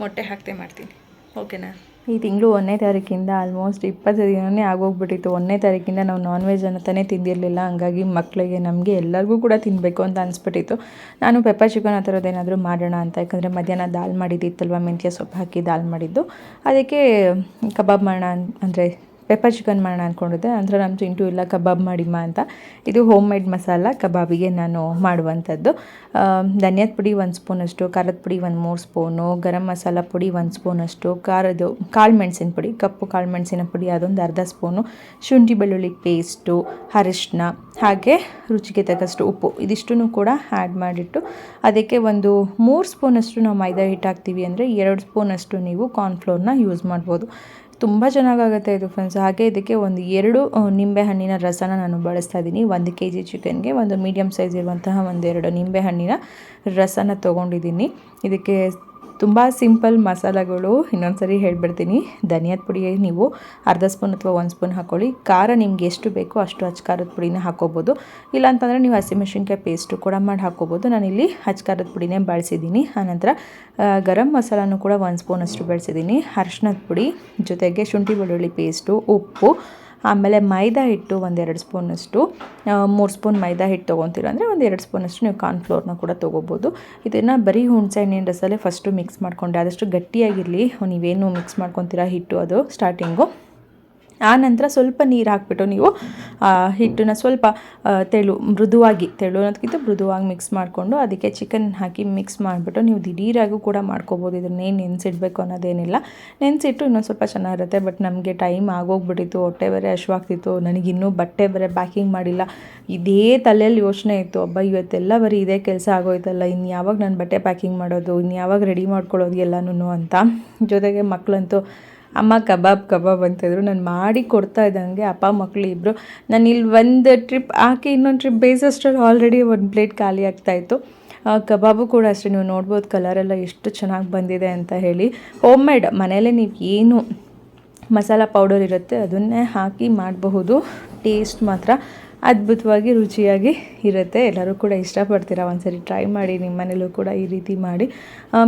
ಮೊಟ್ಟೆ ಹಾಕ್ತೆ ಮಾಡ್ತೀನಿ. ಓಕೆನಾ? ಈ ತಿಂಗಳು ಒಂದನೇ ತಾರೀಕಿಂದ ಆಲ್ಮೋಸ್ಟ್ ಇಪ್ಪತ್ತು ದಿನವೇ ಆಗೋಗ್ಬಿಟ್ಟಿತ್ತು. ಒಂದನೇ ತಾರೀಕಿಂದ ನಾವು ನಾನ್ ವೆಜ್ ಅನ್ನತಾನೆ ತಿಂದಿರಲಿಲ್ಲ. ಹಂಗಾಗಿ ಮಕ್ಕಳಿಗೆ ನಮಗೆ ಎಲ್ಲರಿಗೂ ಕೂಡ ತಿನ್ನಬೇಕು ಅಂತ ಅನಿಸ್ಬಿಟ್ಟಿತ್ತು. ನಾನು ಪೆಪ್ಪರ್ ಚಿಕನ್ ಆ ಥರದ್ದೇನಾದರೂ ಮಾಡೋಣ ಅಂತ. ಯಾಕಂದರೆ ಮಧ್ಯಾಹ್ನ ದಾಲ್ ಮಾಡಿದ್ದಿತ್ತಲ್ವ, ಮೆಂತ್ಯ ಸೊಪ್ಪು ಹಾಕಿ ದಾಲ್ ಮಾಡಿದ್ದು. ಅದಕ್ಕೆ ಕಬಾಬ್ ಮಾಡೋಣ ಅಂದರೆ ಪೆಪ್ಪರ್ ಚಿಕನ್ ಮಾಡೋಣ ಅಂದ್ಕೊಂಡಿದ್ದೆ ನಂತರ ನಮ್ಮ ಚಿಂಟು ಇಲ್ಲ, ಕಬಾಬ್ ಮಾಡಿಮ್ಮ ಅಂತ. ಇದು ಹೋಮ್ ಮೇಡ್ ಮಸಾಲ, ಕಬಾಬಿಗೆ ನಾನು ಮಾಡುವಂಥದ್ದು. ಧನಿಯಾದ ಪುಡಿ ಒಂದು ಸ್ಪೂನಷ್ಟು, ಖಾರದ ಪುಡಿ ಒಂದು ಮೂರು ಸ್ಪೂನು, ಗರಂ ಮಸಾಲ ಪುಡಿ ಒಂದು ಸ್ಪೂನಷ್ಟು ಖಾರದ್ದು ಕಾಳು ಮೆಣಸಿನ ಪುಡಿ, ಕಪ್ಪು ಕಾಳು ಮೆಣಸಿನ ಪುಡಿ, ಅದೊಂದು ಅರ್ಧ ಸ್ಪೂನು, ಶುಂಠಿ ಬೆಳ್ಳುಳ್ಳಿ ಪೇಸ್ಟು ಅರಿಶಿನ ಹಾಗೆ ರುಚಿಗೆ ತಕ್ಕಷ್ಟು ಉಪ್ಪು. ಇದಿಷ್ಟನ್ನು ಕೂಡ ಆ್ಯಡ್ ಮಾಡಿಟ್ಟು ಅದಕ್ಕೆ ಒಂದು ಮೂರು ಸ್ಪೂನಷ್ಟು ನಾವು ಮೈದಾ ಹಿಟ್ಟು ಹಾಕ್ತೀವಿ ಅಂದರೆ ಎರಡು ಸ್ಪೂನಷ್ಟು ನೀವು ಕಾರ್ನ್ಫ್ಲೋರ್ನ ಯೂಸ್ ಮಾಡ್ಬೋದು. ತುಂಬ ಚೆನ್ನಾಗಾಗುತ್ತೆ ಇದು ಫ್ರೆಂಡ್ಸ್ ಹಾಗೆ ಇದಕ್ಕೆ ಒಂದು ಎರಡು ನಿಂಬೆ ಹಣ್ಣಿನ ರಸನ ನಾನು ಬಳಸ್ತಾ ಇದ್ದೀನಿ. ಒಂದು ಕೆ ಜಿ ಚಿಕನ್ಗೆ ಒಂದು ಮೀಡಿಯಮ್ ಸೈಜ್ ಇರುವಂತಹ ಒಂದೆರಡು ನಿಂಬೆ ಹಣ್ಣಿನ ರಸನ ತೊಗೊಂಡಿದ್ದೀನಿ. ಇದಕ್ಕೆ ತುಂಬ ಸಿಂಪಲ್ ಮಸಾಲೆಗಳು. ಇನ್ನೊಂದು ಸರಿ ಹೇಳಿಬಿಡ್ತೀನಿ. ಧನಿಯಾದ ಪುಡಿ ನೀವು ಅರ್ಧ ಸ್ಪೂನ್ ಅಥವಾ ಒಂದು ಸ್ಪೂನ್ ಹಾಕ್ಕೊಳ್ಳಿ ಖಾರ ನಿಮ್ಗೆ ಎಷ್ಟು ಬೇಕೋ ಅಷ್ಟು ಹಚ್ ಖಾರದ ಪುಡಿನ ಹಾಕ್ಕೋಬೋದು ಇಲ್ಲಾಂತಂದರೆ ನೀವು ಹಸಿಮೆಣಸಿನ್ಕಾಯಿ ಪೇಸ್ಟು ಕೂಡ ಮಾಡಿ ಹಾಕ್ಕೋಬೋದು ನಾನಿಲ್ಲಿ ಖಾರದ ಪುಡಿನೇ ಬಳಸಿದ್ದೀನಿ. ಆನಂತರ ಗರಂ ಮಸಾಲಾನು ಕೂಡ ಒಂದು ಸ್ಪೂನಷ್ಟು ಬಳಸಿದ್ದೀನಿ. ಅರ್ಶಿನದ ಪುಡಿ ಜೊತೆಗೆ ಶುಂಠಿ, ಬೆಳ್ಳುಳ್ಳಿ ಪೇಸ್ಟು ಉಪ್ಪು ಆಮೇಲೆ ಮೈದಾ ಹಿಟ್ಟು ಒಂದೆರಡು ಸ್ಪೂನಷ್ಟು ಮೂರು ಸ್ಪೂನ್ ಮೈದಾ ಹಿಟ್ಟು ತೊಗೊತೀರ ಅಂದರೆ ಒಂದು ಎರಡು ಸ್ಪೂನಷ್ಟು ನೀವು ಕಾರ್ನ್ಫ್ಲೋರ್ನ ಕೂಡ ತೊಗೋಬೋದು. ಇದನ್ನು ಬರೀ ಹುಣಸೆ ಹಣ್ಣಿನ ರಸಲ್ಲೇ ಫಸ್ಟು ಮಿಕ್ಸ್ ಮಾಡಿಕೊಂಡೆ ಆದಷ್ಟು ಗಟ್ಟಿಯಾಗಿರಲಿ. ನೀವೇನು ಮಿಕ್ಸ್ ಮಾಡ್ಕೊತೀರಾ ಹಿಟ್ಟು ಅದು ಸ್ಟಾರ್ಟಿಂಗು ಆ ನಂತರ ಸ್ವಲ್ಪ ನೀರು ಹಾಕ್ಬಿಟ್ಟು ನೀವು ಹಿಟ್ಟನ್ನ ಸ್ವಲ್ಪ ತೆಳು, ಮೃದುವಾಗಿ, ತೆಳು ಅನ್ನೋದಕ್ಕಿಂತ ಮೃದುವಾಗಿ ಮಿಕ್ಸ್ ಮಾಡಿಕೊಂಡು ಅದಕ್ಕೆ ಚಿಕನ್ ಹಾಕಿ ಮಿಕ್ಸ್ ಮಾಡಿಬಿಟ್ಟು ನೀವು ದಿಢೀರಾಗೂ ಕೂಡ ಮಾಡ್ಕೋಬೋದು. ಇದನ್ನೇನು ನೆನೆಸಿಡ್ಬೇಕು ಅನ್ನೋದೇನಿಲ್ಲ. ನೆನೆಸಿಟ್ಟು ಇನ್ನೊಂದು ಸ್ವಲ್ಪ ಚೆನ್ನಾಗಿರುತ್ತೆ ಬಟ್ ನಮಗೆ ಟೈಮ್ ಆಗೋಗ್ಬಿಟ್ಟಿತ್ತು, ಹೊಟ್ಟೆ ಬೇರೆ ಹಶ್ವಾಗ್ತಿತ್ತು ನನಗಿನ್ನೂ ಬಟ್ಟೆ ಬೇರೆ ಪ್ಯಾಕಿಂಗ್ ಮಾಡಿಲ್ಲ. ಇದೇ ತಲೆಯಲ್ಲಿ ಯೋಚನೆ ಇತ್ತು, ಅಬ್ಬ, ಇವತ್ತೆಲ್ಲ ಬರೀ ಇದೇ ಕೆಲಸ ಆಗೋಯ್ತಲ್ಲ ಇನ್ನು ಯಾವಾಗ ನಾನು ಬಟ್ಟೆ ಪ್ಯಾಕಿಂಗ್ ಮಾಡೋದು ಇನ್ನು ಯಾವಾಗ ರೆಡಿ ಮಾಡ್ಕೊಳ್ಳೋದು ಎಲ್ಲನೂ ಅಂತ. ಜೊತೆಗೆ ಮಕ್ಕಳಂತೂ ಅಮ್ಮ ಕಬಾಬ್ ಕಬಾಬ್ ಅಂತಿದ್ರು. ನಾನು ಮಾಡಿ ಕೊಡ್ತಾ ಇದ್ದಂಗೆ ಅಪ್ಪ ಮಕ್ಕಳು ಇಬ್ಬರು ನಾನು ಇಲ್ಲಿ ಒಂದು ಟ್ರಿಪ್ ಹಾಕಿ ಇನ್ನೊಂದು ಟ್ರಿಪ್ ಬೇಯಿಸೋಷ್ಟ್ರಲ್ಲಿ ಆಲ್ರೆಡಿ ಒಂದು ಪ್ಲೇಟ್ ಖಾಲಿ ಆಗ್ತಾಯಿತ್ತು ಕಬಾಬು ಕೂಡ ಅಷ್ಟೇ. ನೀವು ನೋಡ್ಬೋದು ಕಲರೆಲ್ಲ ಎಷ್ಟು ಚೆನ್ನಾಗಿ ಬಂದಿದೆ ಅಂತ ಹೇಳಿ. ಹೋಮ್ ಮೇಡ್ ಮನೆಯಲ್ಲೇ ನೀವು ಏನು ಮಸಾಲ ಪೌಡರ್ ಇರುತ್ತೆ ಅದನ್ನೇ ಹಾಕಿ ಮಾಡಬಹುದು. ಟೇಸ್ಟ್ ಮಾತ್ರ. ಅದ್ಭುತವಾಗಿ ರುಚಿಯಾಗಿ ಇರುತ್ತೆ. ಎಲ್ಲರೂ ಕೂಡ ಇಷ್ಟಪಡ್ತೀರಾ? ಒಂದ್ಸರಿ ಟ್ರೈ ಮಾಡಿ ನಿಮ್ಮ ಮನೇಲೂ ಕೂಡ ಈ ರೀತಿ ಮಾಡಿ.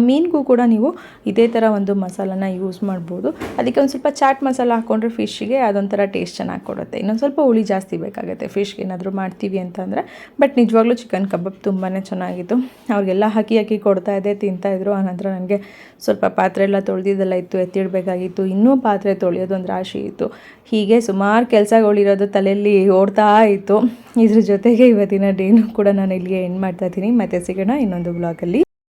ಮೀನಿಗೂ ಕೂಡ ನೀವು ಇದೇ ಥರ ಒಂದು ಮಸಾಲಾನ ಯೂಸ್ ಮಾಡ್ಬೋದು. ಅದಕ್ಕೆ ಒಂದು ಸ್ವಲ್ಪ ಚಾಟ್ ಮಸಾಲ ಹಾಕ್ಕೊಂಡ್ರೆ ಫಿಶ್ಗೆ ಅದೊಂಥರ ಟೇಸ್ಟ್ ಚೆನ್ನಾಗಿ ಕೊಡುತ್ತೆ. ಇನ್ನೊಂದು ಸ್ವಲ್ಪ ಹುಳಿ ಜಾಸ್ತಿ ಬೇಕಾಗುತ್ತೆ. ಫಿಶ್ಗೆ ಏನಾದರೂ ಮಾಡ್ತೀವಿ ಅಂತಂದರೆ ಬಟ್ ನಿಜವಾಗ್ಲೂ ಚಿಕನ್ ಕಬಾಬ್ ತುಂಬಾ ಚೆನ್ನಾಗಿತ್ತು. ಅವ್ರಿಗೆಲ್ಲ ಹಾಕಿ ಹಾಕಿ ಕೊಡ್ತಾ ಇದೆ ತಿಂತಾಯಿದ್ರು ಆನಂತರ ನನಗೆ ಸ್ವಲ್ಪ ಪಾತ್ರೆ ಎಲ್ಲ ತೊಳೆದಿದ್ದೆಲ್ಲ ಇತ್ತು, ಎತ್ತಿಡಬೇಕಾಗಿತ್ತು, ಇನ್ನೂ ಪಾತ್ರೆ ತೊಳೆಯೋದು ಒಂದು ರಾಶಿ ಇತ್ತು. ಹೀಗೆ ಸುಮಾರು ಕೆಲಸಗಳಿರೋದು ತಲೆಯಲ್ಲಿ ಓಡ್ತಾ ಇತ್ತು. ಇದ್ರ ಜೊತೆಗೆ ಇವತ್ತಿನ ಡೇನು ಕೂಡ ನಾನು ಇಲ್ಲಿಗೆ ಎಂಡ್ ಮಾಡ್ತಾ ಇದ್ದೀನಿ. ಮತ್ತೆ ಸಿಗೋಣ ಇನ್ನೊಂದು ಬ್ಲಾಗಲ್ಲಿ